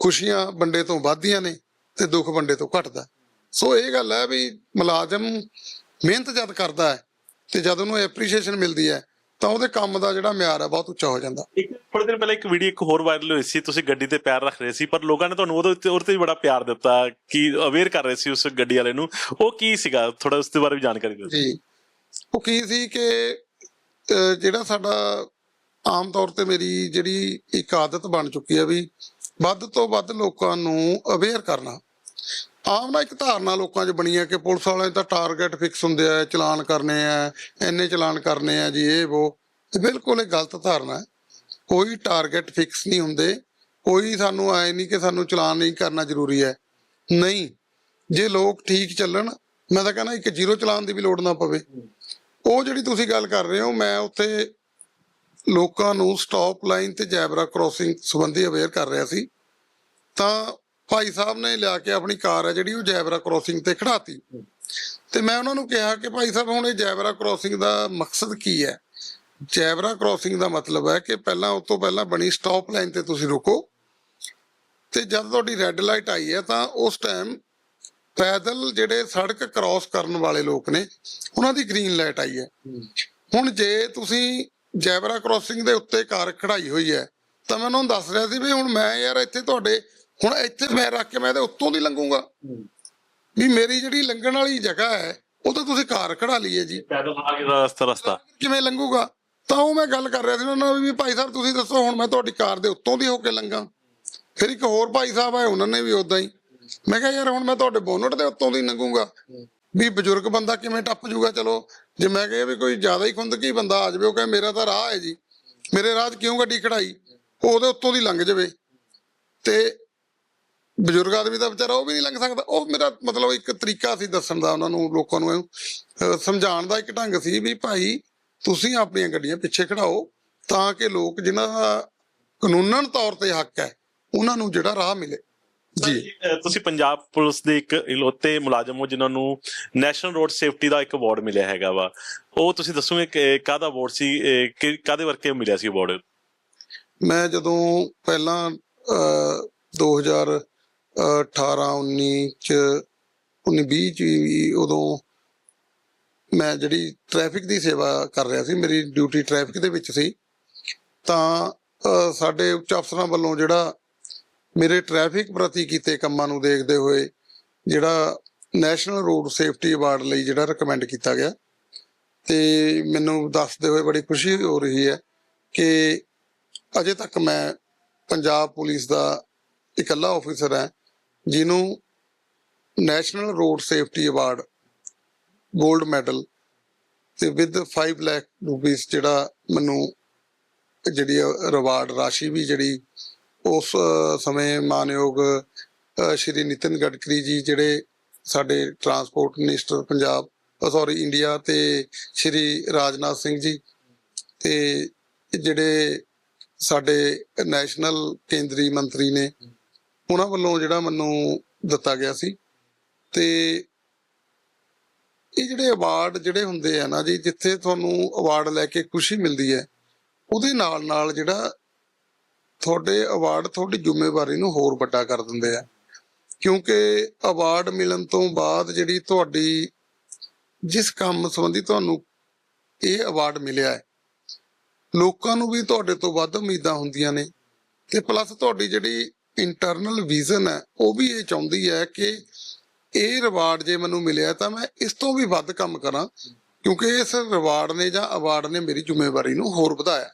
ਖੁਸ਼ੀਆਂ ਵੰਡੇ ਤੋਂ ਵੱਧਦੀਆਂ ਨੇ ਤੇ ਦੁੱਖ ਵੰਡੇ ਤੋਂ ਘਟਦਾ। ਸੋ ਇਹ ਗੱਲ ਹੈ ਵੀ ਮੁਲਾਜ਼ਮ ਮਿਹਨਤ ਜਦ ਕਰਦਾ ਹੈ ਤੇ ਜਦ ਉਹਨੂੰ ਐਪਰੀਸ਼ੀਏਸ਼ਨ ਮਿਲਦੀ ਹੈ ਤਾਂ ਉਹਦੇ ਕੰਮ ਦਾ ਜਿਹੜਾ ਮਿਆਰ ਹੈ ਬਹੁਤ ਉੱਚਾ ਹੋ ਜਾਂਦਾ। ਇੱਕ ਥੋੜੇ ਦਿਨ ਪਹਿਲਾਂ ਇੱਕ ਵੀਡੀਓ ਇੱਕ ਹੋਰ ਵਾਇਰਲ ਹੋਈ ਸੀ ਤੁਸੀਂ ਗੱਡੀ ਤੇ ਪੈਰ ਰੱਖ ਰਹੇ ਸੀ ਪਰ ਲੋਕਾਂ ਨੇ ਤੁਹਾਨੂੰ ਉਹਦੇ ਉੱਤੇ ਉਹਦੇ ਤੇ ਵੀ ਬੜਾ ਪਿਆਰ ਦਿੱਤਾ ਕਿ ਅਵੇਅਰ ਕਰ ਰਹੇ ਸੀ ਉਸ ਗੱਡੀ ਵਾਲੇ ਨੂੰ। ਉਹ ਕੀ ਸੀਗਾ? ਥੋੜਾ ਉਸ ਦੇ ਬਾਰੇ ਵੀ ਜਾਣਕਾਰੀ ਦਿਓ। ਜੀ। ਉਹ ਕੀ ਸੀ ਕਿ ਜਿਹੜਾ ਸਾਡਾ ਆਮ ਤੌਰ ਤੇ ਮੇਰੀ ਜਿਹੜੀ ਇੱਕ ਆਦਤ ਬਣ ਚੁੱਕੀ ਹੈ ਵੀ ਵੱਧ ਤੋਂ ਵੱਧ ਲੋਕਾਂ ਨੂੰ ਅਵੇਅਰ ਕਰਨਾ ਆਮ ਨਾ ਇੱਕ ਧਾਰਨਾ ਲੋਕਾਂ 'ਚ ਬਣੀ ਹੈ ਕਿ ਪੁਲਿਸ ਵਾਲਿਆਂ ਦਾ ਟਾਰਗੇਟ ਫਿਕਸ ਹੁੰਦੇ ਆ, ਚਲਾਨ ਕਰਨੇ ਆ, ਇੰਨੇ ਚਲਾਨ ਕਰਨੇ ਆ ਜੀ, ਇਹ ਉਹ ਬਿਲਕੁਲ ਇਹ ਗਲਤ ਧਾਰਨਾ ਹੈ। ਕੋਈ ਟਾਰਗੇਟ ਫਿਕਸ ਨਹੀਂ ਹੁੰਦੇ। ਕੋਈ ਸਾਨੂੰ ਆਏ ਨਹੀਂ ਕਿ ਸਾਨੂੰ ਚਲਾਨ ਨਹੀਂ ਕਰਨਾ ਜ਼ਰੂਰੀ ਹੈ। ਨਹੀਂ, ਜੇ ਲੋਕ ਠੀਕ ਚੱਲਣ, ਮੈਂ ਤਾਂ ਕਹਿੰਦਾ ਇੱਕ ਜ਼ੀਰੋ ਚਲਾਨ ਦੀ ਵੀ ਲੋੜ ਨਾ ਪਵੇ। ਉਹ ਜਿਹੜੀ ਤੁਸੀਂ ਗੱਲ ਕਰ ਰਹੇ ਹੋ, ਮੈਂ ਉੱਥੇ ਲੋਕਾਂ ਨੂੰ ਸਟਾਪ ਲਾਈਨ ਤੇ ਜੈਬਰਾ ਕ੍ਰੋਸਿੰਗ ਸੰਬੰਧੀ ਅਵੇਅਰ ਕਰ ਰਿਹਾ ਸੀ। ਤਾਂ ਭਾਈ ਸਾਹਿਬ ਨੇ ਲਿਆ ਕੇ ਆਪਣੀ ਕਾਰ ਹੈ ਜਿਹੜੀ ਉਹ ਜੈਬਰਾ ਕ੍ਰੋਸਿੰਗ ਤੇ ਖੜਾਤੀ ਤੇ ਮੈਂ ਉਹਨਾਂ ਨੂੰ ਕਿਹਾ ਕਿ ਭਾਈ ਸਾਹਿਬ, ਹੁਣ ਇਹ ਜੈਬਰਾ ਕ੍ਰੋਸਿੰਗ ਦਾ ਮਕਸਦ ਕੀ ਹੈ? ਜੈਬਰਾ ਕ੍ਰੋਸਿੰਗ ਦਾ ਮਤਲਬ ਹੈ ਕਿ ਪਹਿਲਾਂ, ਉਸ ਤੋਂ ਪਹਿਲਾਂ ਬਣੀ ਸਟਾਪ ਲਾਈਨ ਤੇ ਤੁਸੀਂ ਰੁਕੋ। ਤੇ ਜਦ ਤੁਹਾਡੀ ਰੈੱਡ ਲਾਈਟ ਆਈ ਹੈ ਤਾਂ ਉਸ ਟਾਈਮ ਪੈਦਲ ਜਿਹੜੇ ਸੜਕ ਕ੍ਰਾਸ ਕਰਨ ਵਾਲੇ ਲੋਕ ਨੇ, ਉਹਨਾਂ ਦੀ ਗ੍ਰੀਨ ਲਾਈਟ ਆਈ ਹੈ। ਹੁਣ ਜੇ ਤੁਸੀਂ ਜੈਬਰਾ ਕ੍ਰਾਸਿੰਗ ਦੇ ਉੱਤੇ ਕਾਰ ਖੜਾਈ ਹੋਈ ਹੈ, ਤਾਂ ਮੈਂ ਉਹਨਾਂ ਨੂੰ ਦੱਸ ਰਿਹਾ ਸੀ ਵੀ ਹੁਣ ਮੈਂ ਯਾਰ ਇੱਥੇ ਤੁਹਾਡੇ ਹੁਣ ਇੱਥੇ ਮੈਂ ਰੱਖ ਕੇ ਮੈਂ ਇਹਦੇ ਉੱਤੋਂ ਦੀ ਲੰਘੂਗਾ। ਵੀ ਮੇਰੀ ਜਿਹੜੀ ਲੰਘਣ ਵਾਲੀ ਜਗ੍ਹਾ ਹੈ ਉਹ ਤਾਂ ਤੁਸੀਂ ਕਾਰ ਖੜਾ ਲਈ ਹੈ ਜੀ। ਪੈਦਲ ਆ ਗਿਆ ਰਸਤਾ ਰਸਤਾ। ਕਿਵੇਂ ਲੰਘੂਗਾ? ਤਾਂ ਉਹ ਮੈਂ ਗੱਲ ਕਰ ਰਿਹਾ ਸੀ ਉਹਨਾਂ ਨਾਲ ਵੀ ਭਾਈ ਸਾਹਿਬ ਤੁਸੀਂ ਦੱਸੋ ਹੁਣ ਮੈਂ ਤੁਹਾਡੀ ਕਾਰ ਦੇ ਉੱਤੋਂ ਦੀ ਹੋ ਕੇ ਲੰਘਾਂ। ਫਿਰ ਇੱਕ ਹੋਰ ਭਾਈ ਸਾਹਿਬ ਆਏ ਉਹਨਾਂ ਨੇ ਵੀ ਉਦਾਂ ਹੀ। ਮੈਂ ਕਿਹਾ ਯਾਰ ਹੁਣ ਮੈਂ ਤੁਹਾਡੇ ਬੋਨਟ ਦੇ ਉੱਤੋਂ ਦੀ ਲੰਘੂਗਾ। ਵੀ ਬਜ਼ੁਰਗ ਬੰਦਾ ਕਿਵੇਂ ਟੱਪ ਜੂਗਾ? ਚਲੋ ਜੇ ਮੈਂ ਕਹਾਂ ਵੀ ਕੋਈ ਜ਼ਿਆਦਾ ਹੀ ਖੁੰਦਕੀ ਬੰਦਾ ਆ ਜਾਵੇ ਉਹ ਕਹੇ ਮੇਰਾ ਤਾਂ ਰਾਹ ਹੈ ਜੀ। ਮੇਰੇ ਰਾਹ 'ਚ ਕਿਉਂ ਗੱਡੀ ਖੜਾਈ? ਉਹ ਉਹਦੇ ਉੱਤੋਂ ਦੀ ਲੰਘ ਜਾਵੇ। ਤੇ ਬਜ਼ੁਰਗ ਆਦਮੀ ਦਾ ਵਿਚਾਰਾ ਉਹ ਵੀ ਨਹੀਂ ਲੰਘ ਸਕਦਾ। ਉਹ ਮੇਰਾ ਮਤਲਬ ਇੱਕ ਤਰੀਕਾ ਸੀ ਦੱਸਣ ਦਾ ਉਹਨਾਂ ਨੂੰ ਲੋਕਾਂ ਨੂੰ ਸਮਝਾਉਣ ਦਾ ਇੱਕ ਢੰਗ ਸੀ ਵੀ ਭਾਈ ਤੁਸੀਂ ਆਪਣੀਆਂ ਗੱਡੀਆਂ ਪਿੱਛੇ ਖੜਾਓ ਤਾਂ ਕਿ ਲੋਕ ਜਿਨ੍ਹਾਂ ਦਾ ਕਾਨੂੰਨਨ ਤੌਰ ਤੇ ਹੱਕ ਹੈ ਉਹਨਾਂ ਨੂੰ ਜਿਹੜਾ ਰਾਹ ਮਿਲੇ। ਜੀ। ਤੁਸੀਂ ਪੰਜਾਬ ਪੁਲਿਸ ਦੇ ਇੱਕ ਇਲੋਤੇ ਮੁਲਾਜ਼ਮ ਹੋ ਜਿਨ੍ਹਾਂ ਨੂੰ ਨੈਸ਼ਨਲ ਰੋਡ ਸੇਫਟੀ ਦਾ ਇੱਕ ਅਵਾਰਡ ਮਿਲਿਆ ਹੈਗਾ ਵਾ। ਉਹ ਤੁਸੀਂ ਦੱਸੋਗੇ ਕਿ ਕਾਹਦਾ ਅਵਾਰਡ ਸੀ ਕਾਹਦੇ ਵਰਕੇ ਮਿਲਿਆ ਸੀ ਅਵਾਰਡ ਮੈਂ ਜਦੋਂ ਪਹਿਲਾਂ 2000 18 19 ਚ 19 20 ਚ ਵੀ ਉਦੋਂ ਮੈਂ ਜਿਹੜੀ ਟ੍ਰੈਫਿਕ ਦੀ ਸੇਵਾ ਕਰ ਰਿਹਾ ਸੀ, ਮੇਰੀ ਡਿਊਟੀ ਟ੍ਰੈਫਿਕ ਦੇ ਵਿੱਚ ਸੀ, ਤਾਂ ਸਾਡੇ ਉੱਚ ਅਫਸਰਾਂ ਵੱਲੋਂ ਜਿਹੜਾ ਮੇਰੇ ਟ੍ਰੈਫਿਕ ਪ੍ਰਤੀ ਕੀਤੇ ਕੰਮਾਂ ਨੂੰ ਦੇਖਦੇ ਹੋਏ ਜਿਹੜਾ ਨੈਸ਼ਨਲ ਰੋਡ ਸੇਫਟੀ ਅਵਾਰਡ ਲਈ ਜਿਹੜਾ ਰეკਮੈਂਡ ਕੀਤਾ ਗਿਆ, ਤੇ ਮੈਨੂੰ ਦੱਸਦੇ ਹੋਏ ਬੜੀ ਖੁਸ਼ੀ ਹੋ ਰਹੀ ਹੈ ਕਿ ਅਜੇ ਤੱਕ ਮੈਂ ਪੰਜਾਬ ਪੁਲਿਸ ਦਾ ਇਕੱਲਾ ਆਫੀਸਰ ਹਾਂ ਜਿਹਨੂੰ ਨੈਸ਼ਨਲ ਰੋਡ ਸੇਫਟੀ ਅਵਾਰਡ 골ਡ ਮੈਡਲ ਤੇ ਵਿਦ 5 ਲੱਖ ਰੁਪੀਸ ਜਿਹੜਾ ਮੈਨੂੰ ਜਿਹੜੀ ਰਿਵਾਰਡ ਰਾਸ਼ੀ ਵੀ ਜਿਹੜੀ ਉਸ ਸਮੇਂ ਮਾਨਯੋਗ ਸ਼੍ਰੀ ਨਿਤਿਨ ਗਡਕਰੀ ਜੀ ਜਿਹੜੇ ਸਾਡੇ transport minister Punjab sorry India ਤੇ ਸ਼੍ਰੀ ਰਾਜਨਾਥ ਸਿੰਘ ਜੀ ਤੇ ਜਿਹੜੇ ਸਾਡੇ ਨੈਸ਼ਨਲ ਕੇਂਦਰੀ ਮੰਤਰੀ ਨੇ ਉਹਨਾਂ ਵੱਲੋਂ ਜਿਹੜਾ ਮੈਨੂੰ ਦਿੱਤਾ ਗਿਆ ਸੀ। ਤੇ ਇਹ ਜਿਹੜੇ ਅਵਾਰਡ ਜਿਹੜੇ ਹੁੰਦੇ ਆ ਨਾ ਜੀ, ਜਿੱਥੇ ਤੁਹਾਨੂੰ ਅਵਾਰਡ ਲੈ ਕੇ ਖੁਸ਼ੀ ਮਿਲਦੀ ਹੈ, ਉਹਦੇ ਨਾਲ ਨਾਲ ਜਿਹੜਾ ਤੁਹਾਡੇ ਅਵਾਰਡ ਤੁਹਾਡੀ ਜ਼ਿੰਮੇਵਾਰੀ ਨੂੰ ਹੋਰ ਵੱਡਾ ਕਰ ਦਿੰਦੇ ਆ। ਕਿਉਂਕਿ ਅਵਾਰਡ ਮਿਲਣ ਤੋਂ ਬਾਅਦ ਜਿਹੜੀ ਤੁਹਾਡੀ ਜਿਸ ਕੰਮ ਸੰਬੰਧੀ ਤੁਹਾਨੂੰ ਇਹ ਅਵਾਰਡ ਮਿਲਿਆ ਹੈ, ਲੋਕਾਂ ਨੂੰ ਵੀ ਤੁਹਾਡੇ ਤੋਂ ਵੱਧ ਉਮੀਦਾਂ ਹੁੰਦੀਆਂ ਨੇ। ਤੇ ਪਲੱਸ ਤੁਹਾਡੀ ਜਿਹੜੀ ਇੰਟਰਨਲ ਵਿਜ਼ਨ ਹੈ, ਉਹ ਵੀ ਇਹ ਚਾਹੁੰਦੀ ਹੈ ਕਿ ਇਹ ਰਿਵਾਰਡ ਜੇ ਮੈਨੂੰ ਮਿਲਿਆ ਤਾਂ ਮੈਂ ਇਸ ਤੋਂ ਵੀ ਵੱਧ ਕੰਮ ਕਰਾਂ, ਕਿਉਂਕਿ ਇਸ ਰਿਵਾਰਡ ਨੇ ਜਾਂ ਅਵਾਰਡ ਨੇ ਮੇਰੀ ਜ਼ਿੰਮੇਵਾਰੀ ਨੂੰ ਹੋਰ ਵਧਾਇਆ।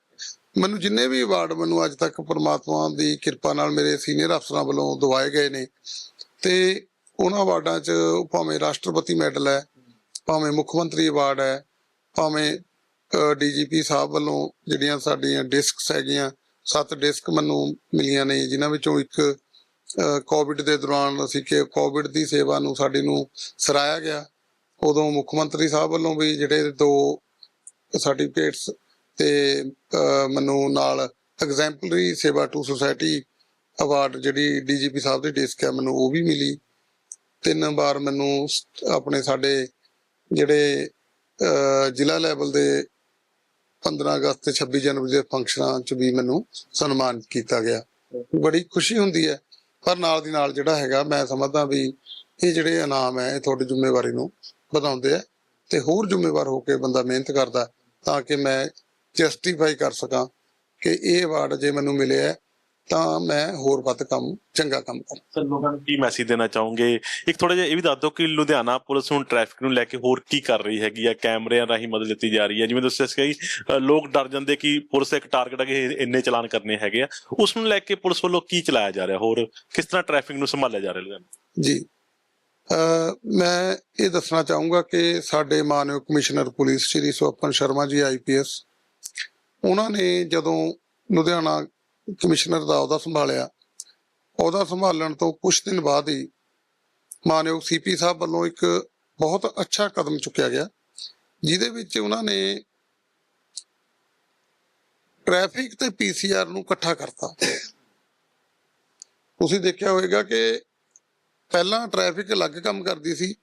ਮੈਨੂੰ ਜਿੰਨੇ ਵੀ ਅਵਾਰਡ ਮੈਨੂੰ ਅੱਜ ਤੱਕ ਪਰਮਾਤਮਾ ਦੀ ਕਿਰਪਾ ਨਾਲ ਮੇਰੇ ਸੀਨੀਅਰ ਅਫਸਰਾਂ ਵੱਲੋਂ ਦਵਾਏ ਗਏ ਨੇ, ਤੇ ਉਹਨਾਂ ਅਵਾਰਡਾਂ 'ਚ ਭਾਵੇਂ ਰਾਸ਼ਟਰਪਤੀ ਮੈਡਲ ਹੈ, ਭਾਵੇਂ ਮੁੱਖ ਮੰਤਰੀ ਅਵਾਰਡ ਹੈ, ਭਾਵੇਂ ਡੀਜੀਪੀ ਸਾਹਿਬ ਵੱਲੋਂ ਜਿਹੜੀਆਂ ਸਾਡੀਆਂ ਡਿਸਕਸ ਹੈਗੀਆਂ ਸੱਤ ਡਿਸਕ ਮੈਨੂੰ ਮਿਲੀਆਂ ਨੇ, ਜਿਨ੍ਹਾਂ ਵਿੱਚੋਂ ਇੱਕ ਕੋਵਿਡ ਦੇ ਦੌਰਾਨ ਅਸੀਂ ਕਿ ਕੋਵਿਡ ਦੀ ਸੇਵਾ ਨੂੰ ਸਾਡੀ ਨੂੰ ਸਰਾਇਆ ਗਿਆ। ਉਦੋਂ ਮੁੱਖ ਮੰਤਰੀ ਸਾਹਿਬ ਵੱਲੋਂ ਵੀ ਜਿਹੜੇ ਦੋ ਸਰਟੀਫਿਕੇਟਸ ਤੇ ਮੈਨੂੰ ਨਾਲ ਐਗਜ਼ੈਂਪਲਰੀ ਸੇਵਾ ਟੂ ਸੋਸਾਇਟੀ ਅਵਾਰਡ ਜਿਹੜੀ ਡੀਜੀਪੀ ਸਾਹਿਬ ਦੀ ਡਿਸਕ ਹੈ ਮੈਨੂੰ ਉਹ ਵੀ ਮਿਲੀ। ਤਿੰਨ ਵਾਰ ਮੈਨੂੰ ਆਪਣੇ ਸਾਡੇ ਜਿਹੜੇ ਜ਼ਿਲ੍ਹਾ ਲੈਵਲ ਦੇ 15 ਅਗਸਤ ਤੇ 26 ਜਨਵਰੀ ਦੇ ਫੰਕਸ਼ਨਾਂ 'ਚ ਵੀ ਮੈਨੂੰ ਸਨਮਾਨਿਤ ਕੀਤਾ ਗਿਆ। ਬੜੀ ਖੁਸ਼ੀ ਹੁੰਦੀ ਹੈ। ਪਰ ਨਾਲ ਦੀ ਨਾਲ ਜਿਹੜਾ ਹੈਗਾ, ਮੈਂ ਸਮਝਦਾ ਵੀ ਇਹ ਜਿਹੜੇ ਇਨਾਮ ਹੈ, ਇਹ ਤੁਹਾਡੀ ਜ਼ਿੰਮੇਵਾਰੀ ਨੂੰ ਵਧਾਉਂਦੇ ਆ ਤੇ ਹੋਰ ਜ਼ਿੰਮੇਵਾਰ ਹੋ ਕੇ ਬੰਦਾ ਮਿਹਨਤ ਕਰਦਾ ਤਾਂ ਕਿ ਮੈਂ ਜਸਟੀਫਾਈ ਕਰ ਸਕਾਂ ਕਿ ਇਹ ਅਵਾਰਡ ਜੇ ਮੈਨੂੰ ਮਿਲਿਆ ਤਾਂ ਮੈਂ ਹੋਰ ਵੱਧ ਕੰਮ ਚੰਗਾ ਕੰਮ ਕਰਾਂ। ਸਰ ਲੋਕਾਂ ਨੂੰ ਕੀ ਮੈਸੇਜ ਦੇਣਾ ਚਾਹੋਗੇ? ਇੱਕ ਥੋੜਾ ਜਿਹਾ ਇਹ ਵੀ ਦੱਸ ਦਿਓ ਕਿ ਲੁਧਿਆਣਾ ਪੁਲਿਸ ਹੁਣ ਟ੍ਰੈਫਿਕ ਨੂੰ ਲੈ ਕੇ ਹੋਰ ਕੀ ਕਰ ਰਹੀ ਹੈਗੀ ਆ ਕੈਮਰਿਆਂ ਰਾਹੀਂ ਮਦਦ ਦਿੱਤੀ ਜਾ ਰਹੀ ਹੈ ਜਿਵੇਂ ਦੱਸਿਆ ਕਿ ਅ, ਲੋਕ ਡਰ ਜਾਂਦੇ ਕਿ ਪੁਲਿਸ ਇੱਕ ਟਾਰਗੇਟ ਹੈ ਕਿ ਇੰਨੇ ਚਲਾਨ ਕਰਨੇ ਹੈਗੇ ਆ। ਉਸ ਨੂੰ ਲੈ ਕੇ ਪੁਲਿਸ ਵੱਲੋਂ ਕੀ ਚਲਾਇਆ ਜਾ ਰਿਹਾ? ਹੋਰ ਕਿਸ ਤਰ੍ਹਾਂ ਟ੍ਰੈਫਿਕ ਨੂੰ ਸੰਭਾਲਿਆ ਜਾ ਰਿਹਾ ਲੁਧਿਆਣਾ? ਜੀ ਮੈਂ ਇਹ ਦੱਸਣਾ ਚਾਹੂੰਗਾ ਕਿ ਸਾਡੇ ਮਾਨਯੋਗ commissioner police Shri Swapan Sharma ji IPS ਉਹਨਾਂ ਨੇ ਜਦੋਂ ਲੁਧਿਆਣਾ ਕਮਿਸ਼ਨਰ ਦਾ ਅਹੁਦਾ ਸੰਭਾਲਿਆ। ਅਹੁਦਾ ਸੰਭਾਲਣ ਤੋਂ ਕੁਝ ਦਿਨ ਬਾਅਦ ਹੀ ਮਾਨਯੋਗ ਸੀਪੀ ਸਾਹਿਬ ਵੱਲੋਂ ਇੱਕ ਬਹੁਤ ਅੱਛਾ ਕਦਮ ਚੁੱਕਿਆ ਗਿਆ, ਜਿਹਦੇ ਵਿੱਚ ਉਹਨਾਂ ਨੇ ਟ੍ਰੈਫਿਕ ਤੇ ਪੀਸੀਆਰ ਨੂੰ ਇਕੱਠਾ ਕਰਤਾ। ਤੁਸੀਂ ਦੇਖਿਆ ਹੋਵੇਗਾ ਕਿ ਪਹਿਲਾਂ ਟ੍ਰੈਫਿਕ ਅਲੱਗ ਕੰਮ ਕਰਦੀ ਸੀ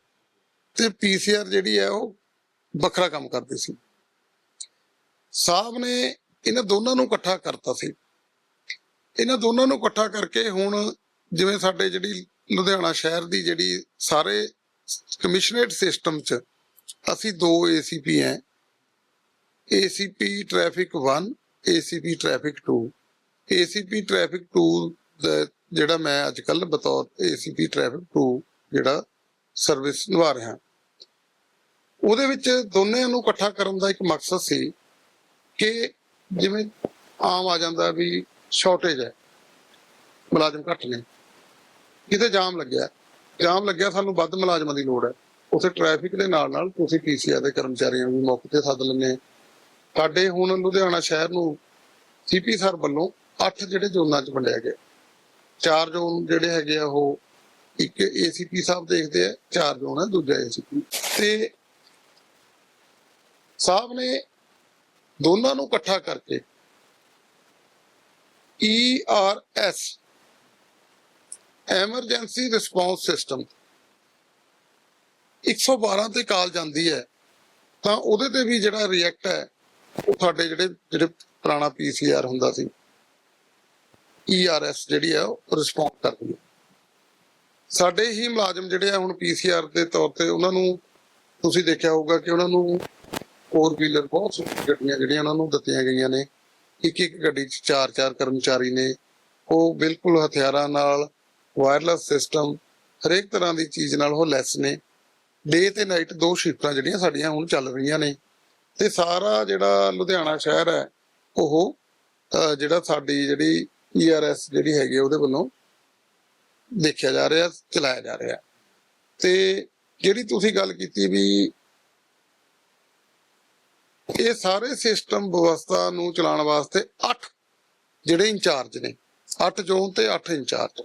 ਤੇ ਪੀਸੀਆਰ ਜਿਹੜੀ ਹੈ ਉਹ ਵੱਖਰਾ ਕੰਮ ਕਰਦੀ ਸੀ। ਸਾਹਿਬ ਨੇ ਇਹਨਾਂ ਦੋਨਾਂ ਨੂੰ ਇਕੱਠਾ ਕਰਤਾ ਸੀ। ਇਹਨਾਂ ਦੋਨਾਂ ਨੂੰ ਇਕੱਠਾ ਕਰਕੇ ਹੁਣ ਜਿਵੇਂ ਸਾਡੇ ਜਿਹੜੀ ਲੁਧਿਆਣਾ ਸ਼ਹਿਰ ਦੀ ਜਿਹੜੀ ਸਾਰੇ ਕਮਿਸ਼ਨਰੇਟ ਸਿਸਟਮ 'ਚ ਅਸੀਂ ਦੋ ਏਸੀਪੀ ਹੈ ACP traffic 1 ACP traffic 2 ACP traffic 2 ਦਾ ਜਿਹੜਾ ਮੈਂ ਅੱਜ ਕੱਲ ਬਤੌਰ ਏਸੀਪੀ ਟ੍ਰੈਫਿਕ 2 ਜਿਹੜਾ ਸਰਵਿਸ ਨਿਭਾ ਰਿਹਾ। ਉਹਦੇ ਵਿੱਚ ਦੋਨਿਆਂ ਨੂੰ ਇਕੱਠਾ ਕਰਨ ਦਾ ਇੱਕ ਮਕਸਦ ਸੀ ਕਿ ਜਿਵੇਂ ਆਮ ਆ ਜਾਂਦਾ ਵੀ ਸ਼ਾਰਟੇਜ ਹੈ। ਮੁਲਾਜ਼ਮ ਘੱਟ ਨੇ। ਕਿਤੇ ਜਾਮ ਲੱਗਿਆ। ਜਾਮ ਲੱਗਿਆ ਸਾਨੂੰ ਵੱਧ ਮੁਲਾਜ਼ਮਾਂ ਦੀ ਲੋੜ ਹੈ। ਉਥੇ ਟ੍ਰੈਫਿਕ ਦੇ ਨਾਲ ਨਾਲ ਤੁਸੀਂ ਪੀਸੀਆਰ ਦੇ ਕਰਮਚਾਰੀਆਂ ਨੂੰ ਵੀ ਮੌਕੇ ਤੇ ਸੱਦ ਲੈਂਦੇ ਸਾਡੇ ਹੁਣ ਲੁਧਿਆਣਾ ਸ਼ਹਿਰ ਨੂੰ ਸੀਪੀ ਸਰ ਵੱਲੋਂ 8 ਜਿਹੜੇ ਜ਼ੋਨਾਂ 'ਚ ਵੰਡਿਆ ਗਿਆ। ਚਾਰ ਜ਼ੋਨ ਜਿਹੜੇ ਹੈਗੇ ਆ ਉਹ, ਇੱਕ ਏਸੀਪੀ ਸਾਹਿਬ ਦੇਖਦੇ ਆ, ਚਾਰ ਜ਼ੋਨ ਹੈ ਦੂਜਾ ਏਸੀਪੀ ਤੇ ਸਾਹਿਬ ਨੇ ਦੋਨਾਂ ਨੂੰ ਇਕੱਠਾ ਕਰਕੇ ERS ਐਮਰਜੈਂਸੀ ਰਿਸਪੌਂਸ ਸਿਸਟਮ 112 ਤੇ ਕਾਲ ਜਾਂਦੀ ਹੈ, ਤਾਂ ਉਹਦੇ ਤੇ ਵੀ ਜਿਹੜਾ ਰਿਐਕਟ ਹੈ, ਉਹ ਸਾਡੇ ਜਿਹੜੇ ਜਿਹੜੇ ਪੁਰਾਣਾ ਪੀਸੀਆਰ ਹੁੰਦਾ ਸੀ ERS ਜਿਹੜੀ ਹੈ, ਉਹ ਰਿਸਪੌਂਡ ਕਰਦੀ ਹੈ। ਸਾਡੇ ਹੀ ਮੁਲਾਜ਼ਮ ਜਿਹੜੇ ਆ ਹੁਣ ਪੀਸੀਆਰ ਦੇ ਤੌਰ ਤੇ, ਉਹਨਾਂ ਨੂੰ ਤੁਸੀਂ ਦੇਖਿਆ ਹੋਊਗਾ ਕਿ ਉਹਨਾਂ ਨੂੰ ਫੋਰ ਵੀਲਰ ਬਹੁਤ ਸਾਰੀਆਂ ਗੱਡੀਆਂ ਜਿਹੜੀਆਂ ਉਹਨਾਂ ਨੂੰ ਦਿੱਤੀਆਂ ਗਈਆਂ ਨੇ। ਇੱਕ ਇੱਕ ਗੱਡੀ 'ਚ ਚਾਰ ਚਾਰ ਕਰਮਚਾਰੀ ਨੇ। ਉਹ ਬਿਲਕੁਲ ਹਥਿਆਰਾਂ ਨਾਲ ਵਾਇਰਲੈਸ ਸਿਸਟਮ ਹਰੇਕ ਤਰ੍ਹਾਂ ਦੀ ਚੀਜ਼ ਨਾਲ ਉਹ ਲੈਸ ਨੇ। ਡੇ ਤੇ ਨਾਈਟ ਦੋ ਸ਼ਿਫਟਾਂ ਜਿਹੜੀਆਂ ਸਾਡੀਆਂ ਹੁਣ ਚੱਲ ਰਹੀਆਂ ਨੇ। ਤੇ ਸਾਰਾ ਜਿਹੜਾ ਲੁਧਿਆਣਾ ਸ਼ਹਿਰ ਹੈ ਉਹ ਜਿਹੜਾ ਸਾਡੀ ਜਿਹੜੀ ਈਆਰਐਸ ਜਿਹੜੀ ਹੈਗੀ ਆ, ਉਹਦੇ ਵੱਲੋਂ ਦੇਖਿਆ ਜਾ ਰਿਹਾ ਚਲਾਇਆ ਜਾ ਰਿਹਾ। ਤੇ ਜਿਹੜੀ ਤੁਸੀਂ ਗੱਲ ਕੀਤੀ ਵੀ ਇਹ ਸਾਰੇ ਸਿਸਟਮ ਵਿਵਸਥਾ ਨੂੰ ਚਲਾਉਣ ਵਾਸਤੇ 8 ਜਿਹੜੇ ਇੰਚਾਰਜ ਨੇ 8 ਜ਼ੋਨ ਤੇ 8 ਇੰਚਾਰਜ।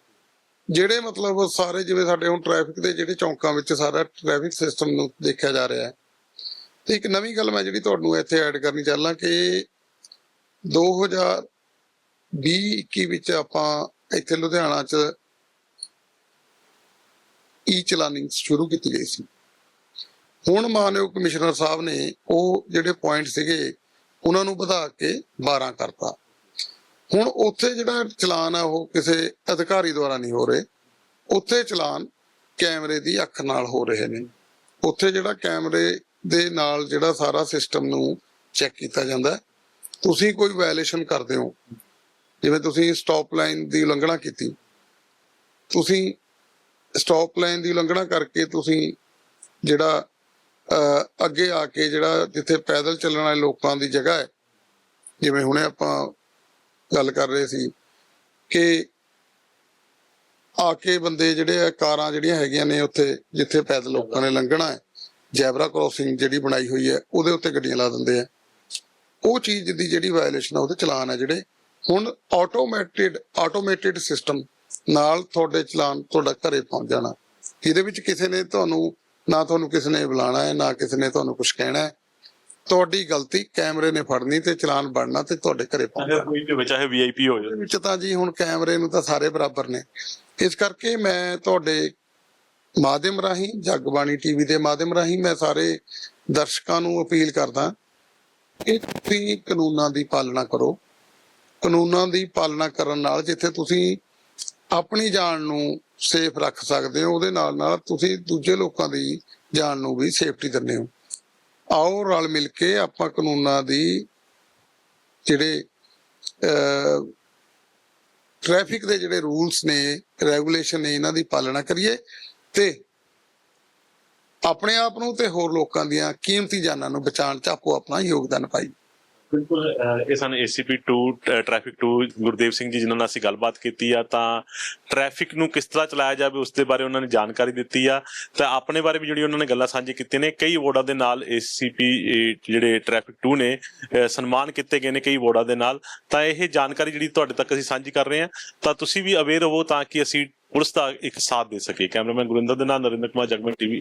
ਜਿਹੜੇ ਮਤਲਬ ਸਾਰੇ ਜਿਵੇਂ ਸਾਡੇ ਹੁਣ ਟ੍ਰੈਫਿਕ ਦੇ ਜਿਹੜੇ ਚੌਂਕਾਂ ਵਿੱਚ ਸਾਰਾ ਟ੍ਰੈਫਿਕ ਸਿਸਟਮ ਨੂੰ ਦੇਖਿਆ ਜਾ ਰਿਹਾ ਹੈ। ਤੇ ਇੱਕ ਨਵੀਂ ਗੱਲ ਮੈਂ ਜਿਹੜੀ ਤੁਹਾਨੂੰ ਇੱਥੇ ਐਡ ਕਰਨੀ ਚਾਹਲਾਂ ਕਿ 2020 21 ਵਿੱਚ ਆਪਾਂ ਇੱਥੇ ਲੁਧਿਆਣਾ 'ਚ ਈ ਚਲਾਨਿੰਗ ਸ਼ੁਰੂ ਕੀਤੀ ਗਈ ਸੀ। ਹੁਣ ਮਾਨਯੋਗ ਕਮਿਸ਼ਨਰ ਸਾਹਿਬ ਨੇ ਉਹ ਜਿਹੜੇ ਪੁਆਇੰਟ ਸੀਗੇ, ਉਹਨਾਂ ਨੂੰ ਵਧਾ ਕੇ 12 ਕਰਤਾ। ਹੁਣ ਉੱਥੇ ਜਿਹੜਾ ਚਲਾਨ ਆ, ਉਹ ਕਿਸੇ ਅਧਿਕਾਰੀ ਦੁਆਰਾ ਨਹੀਂ ਹੋ ਰਹੇ। ਉੱਥੇ ਚਲਾਨ ਕੈਮਰੇ ਦੀ ਅੱਖ ਨਾਲ ਹੋ ਰਹੇ ਨੇ। ਉੱਥੇ ਜਿਹੜਾ ਕੈਮਰੇ ਦੇ ਨਾਲ ਜਿਹੜਾ ਸਾਰਾ ਸਿਸਟਮ ਨੂੰ ਚੈੱਕ ਕੀਤਾ ਜਾਂਦਾ ਤੁਸੀਂ ਕੋਈ ਵਾਇਲੇਸ਼ਨ ਕਰਦੇ ਹੋ। ਜਿਵੇਂ ਤੁਸੀਂ ਸਟਾਪ ਲਾਈਨ ਦੀ ਉਲੰਘਣਾ ਕੀਤੀ। ਤੁਸੀਂ ਸਟਾਪ ਲਾਈਨ ਦੀ ਉਲੰਘਣਾ ਕਰਕੇ ਤੁਸੀਂ ਜਿਹੜਾ ਅੱਗੇ ਆ ਕੇ ਜਿਹੜਾ ਜਿੱਥੇ ਪੈਦਲ ਚੱਲਣ ਵਾਲੇ ਲੋਕਾਂ ਦੀ ਜਗ੍ਹਾ ਹੈ, ਜਿਵੇਂ ਹੁਣੇ ਆਪਾਂ ਗੱਲ ਕਰ ਰਹੇ ਸੀ ਕਿ ਆ ਕੇ ਬੰਦੇ ਜਿਹੜੇ ਆ, ਕਾਰਾਂ ਜਿਹੜੀਆਂ ਹੈਗੀਆਂ ਨੇ ਉੱਥੇ, ਜਿੱਥੇ ਪੈਦਲ ਲੋਕਾਂ ਨੇ ਲੰਘਣਾ ਹੈ, ਜੈਬਰਾ ਕ੍ਰੋਸਿੰਗ ਜਿਹੜੀ ਬਣਾਈ ਹੋਈ ਹੈ, ਉਹਦੇ ਉੱਤੇ ਗੱਡੀਆਂ ਲਾ ਦਿੰਦੇ ਆ। ਉਹ ਚੀਜ਼ ਦੀ ਜਿਹੜੀ ਵਾਇਲੇਸ਼ਨ ਆ, ਉਹਦੇ ਚਲਾਨ ਆ ਜਿਹੜੇ। ਹੁਣ ਆਟੋਮੈਟਿਡ ਆਟੋਮੇਟਿਡ ਸਿਸਟਮ ਨਾਲ ਤੁਹਾਡੇ ਚਲਾਨ ਤੁਹਾਡਾ ਘਰੇ ਪਹੁੰਚ ਜਾਣਾ। ਇਹਦੇ ਵਿੱਚ ਕਿਸੇ ਨੇ ਤੁਹਾਨੂੰ ਨਾ ਤੁਹਾਨੂੰ ਕਿਸੇ ਨੇ ਬੁਲਾਣਾ ਹੈ ਨਾ ਕਿਸੇ ਨੇ ਤੁਹਾਨੂੰ ਕੁਝ ਕਹਿਣਾ ਹੈ। ਤੁਹਾਡੀ ਗਲਤੀ ਕੈਮਰੇ ਨੇ ਫੜਨੀ ਤੇ ਚਲਾਨ ਬਣਨਾ ਤੇ ਤੁਹਾਡੇ ਘਰੇ ਪਹੁੰਚਣਾ। ਕੋਈ ਵੀ ਚਾਹੇ ਵੀਆਈਪੀ ਹੋ ਇਹਦੇ ਵਿੱਚ ਤਾਂ ਜੀ ਹੁਣ ਕੈਮਰੇ ਨੂੰ ਤਾਂ ਸਾਰੇ ਬਰਾਬਰ ਨੇ। ਇਸ ਕਰਕੇ ਮੈਂ ਤੁਹਾਡੇ ਮਾਧਿਅਮ ਰਾਹੀਂ ਜਗਬਾਣੀ ਟੀਵੀ ਦੇ ਮਾਧਿਅਮ ਰਾਹੀਂ ਮੈਂ ਸਾਰੇ ਦਰਸ਼ਕਾਂ ਨੂੰ ਅਪੀਲ ਕਰਦਾ ਕਿ ਤੁਸੀਂ ਕਾਨੂੰਨਾਂ ਦੀ ਪਾਲਣਾ ਕਰੋ। ਕਾਨੂੰਨਾਂ ਦੀ ਪਾਲਣਾ ਕਰਨ ਨਾਲ ਜਿੱਥੇ ਤੁਸੀਂ ਆਪਣੀ ਜਾਨ ਨੂੰ ਸੇਫ ਰੱਖ ਸਕਦੇ ਹੋ, ਉਹਦੇ ਨਾਲ ਨਾਲ ਤੁਸੀਂ ਦੂਜੇ ਲੋਕਾਂ ਦੀ ਜਾਨ ਨੂੰ ਵੀ ਸੇਫਟੀ ਦਿੰਦੇ ਹੋ। ਆਓ ਰਲ ਮਿਲ ਕੇ ਆਪਾਂ ਕਾਨੂੰਨਾਂ ਦੀ ਜਿਹੜੇ, ਅਹ ਟ੍ਰੈਫਿਕ ਦੇ ਜਿਹੜੇ ਰੂਲਸ ਨੇ ਰੈਗੂਲੇਸ਼ਨ ਨੇ, ਇਹਨਾਂ ਦੀ ਪਾਲਣਾ ਕਰੀਏ ਤੇ ਆਪਣੇ ਆਪ ਨੂੰ ਤੇ ਹੋਰ ਲੋਕਾਂ ਦੀਆਂ ਕੀਮਤੀ ਜਾਨਾਂ ਨੂੰ ਬਚਾਉਣ ਚ ਆਪੋ ਆਪਣਾ ਯੋਗਦਾਨ ਪਾਈਏ। ਬਿਲਕੁਲ, ਅਹ, ਇਹ ਸਨ ਏਸੀਪੀ 2 ਟ੍ਰੈਫਿਕ 2 ਗੁਰਦੇਵ ਸਿੰਘ ਜੀ ਜਿਨ੍ਹਾਂ ਨਾਲ ਅਸੀਂ ਗੱਲਬਾਤ ਕੀਤੀ ਆ, ਤਾਂ ਟ੍ਰੈਫਿਕ ਨੂੰ ਕਿਸ ਤਰ੍ਹਾਂ ਚਲਾਇਆ ਜਾਵੇ ਉਸ ਦੇ ਬਾਰੇ ਉਹਨਾਂ ਨੇ ਜਾਣਕਾਰੀ ਦਿੱਤੀ ਆ। ਤਾਂ ਆਪਣੇ ਬਾਰੇ ਵੀ ਜਿਹੜੀ ਉਹਨਾਂ ਨੇ ਗੱਲਾਂ ਸਾਂਝੀ ਕੀਤੀਆਂ ਨੇ, ਕਈ ਵੋਰਡਾਂ ਦੇ ਨਾਲ ਏਸੀਪੀ ਜਿਹੜੇ ਟ੍ਰੈਫਿਕ 2 ਨੇ, ਅਹ, ਸਨਮਾਨ ਕੀਤੇ ਗਏ ਨੇ ਕਈ ਵੋਰਡਾਂ ਦੇ ਨਾਲ। ਤਾਂ ਇਹ ਜਾਣਕਾਰੀ ਜਿਹੜੀ ਤੁਹਾਡੇ ਤੱਕ ਅਸੀਂ ਸਾਂਝੀ ਕਰ ਰਹੇ ਹਾਂ ਤਾਂ ਤੁਸੀਂ ਵੀ ਅਵੇਅਰ ਹੋਵੋ ਤਾਂ ਕਿ ਅਸੀਂ ਪੁਲਿਸ ਦਾ ਇੱਕ ਸਾਥ ਦੇ ਸਕੀਏ। ਕੈਮਰਾਮੈਨ ਗੁਰਿੰਦਰ ਦੇ ਨਾਲ ਨਰਿੰਦਰ ਕੁਮਾਰ, ਜਗਮਨ ਟੀਵੀ।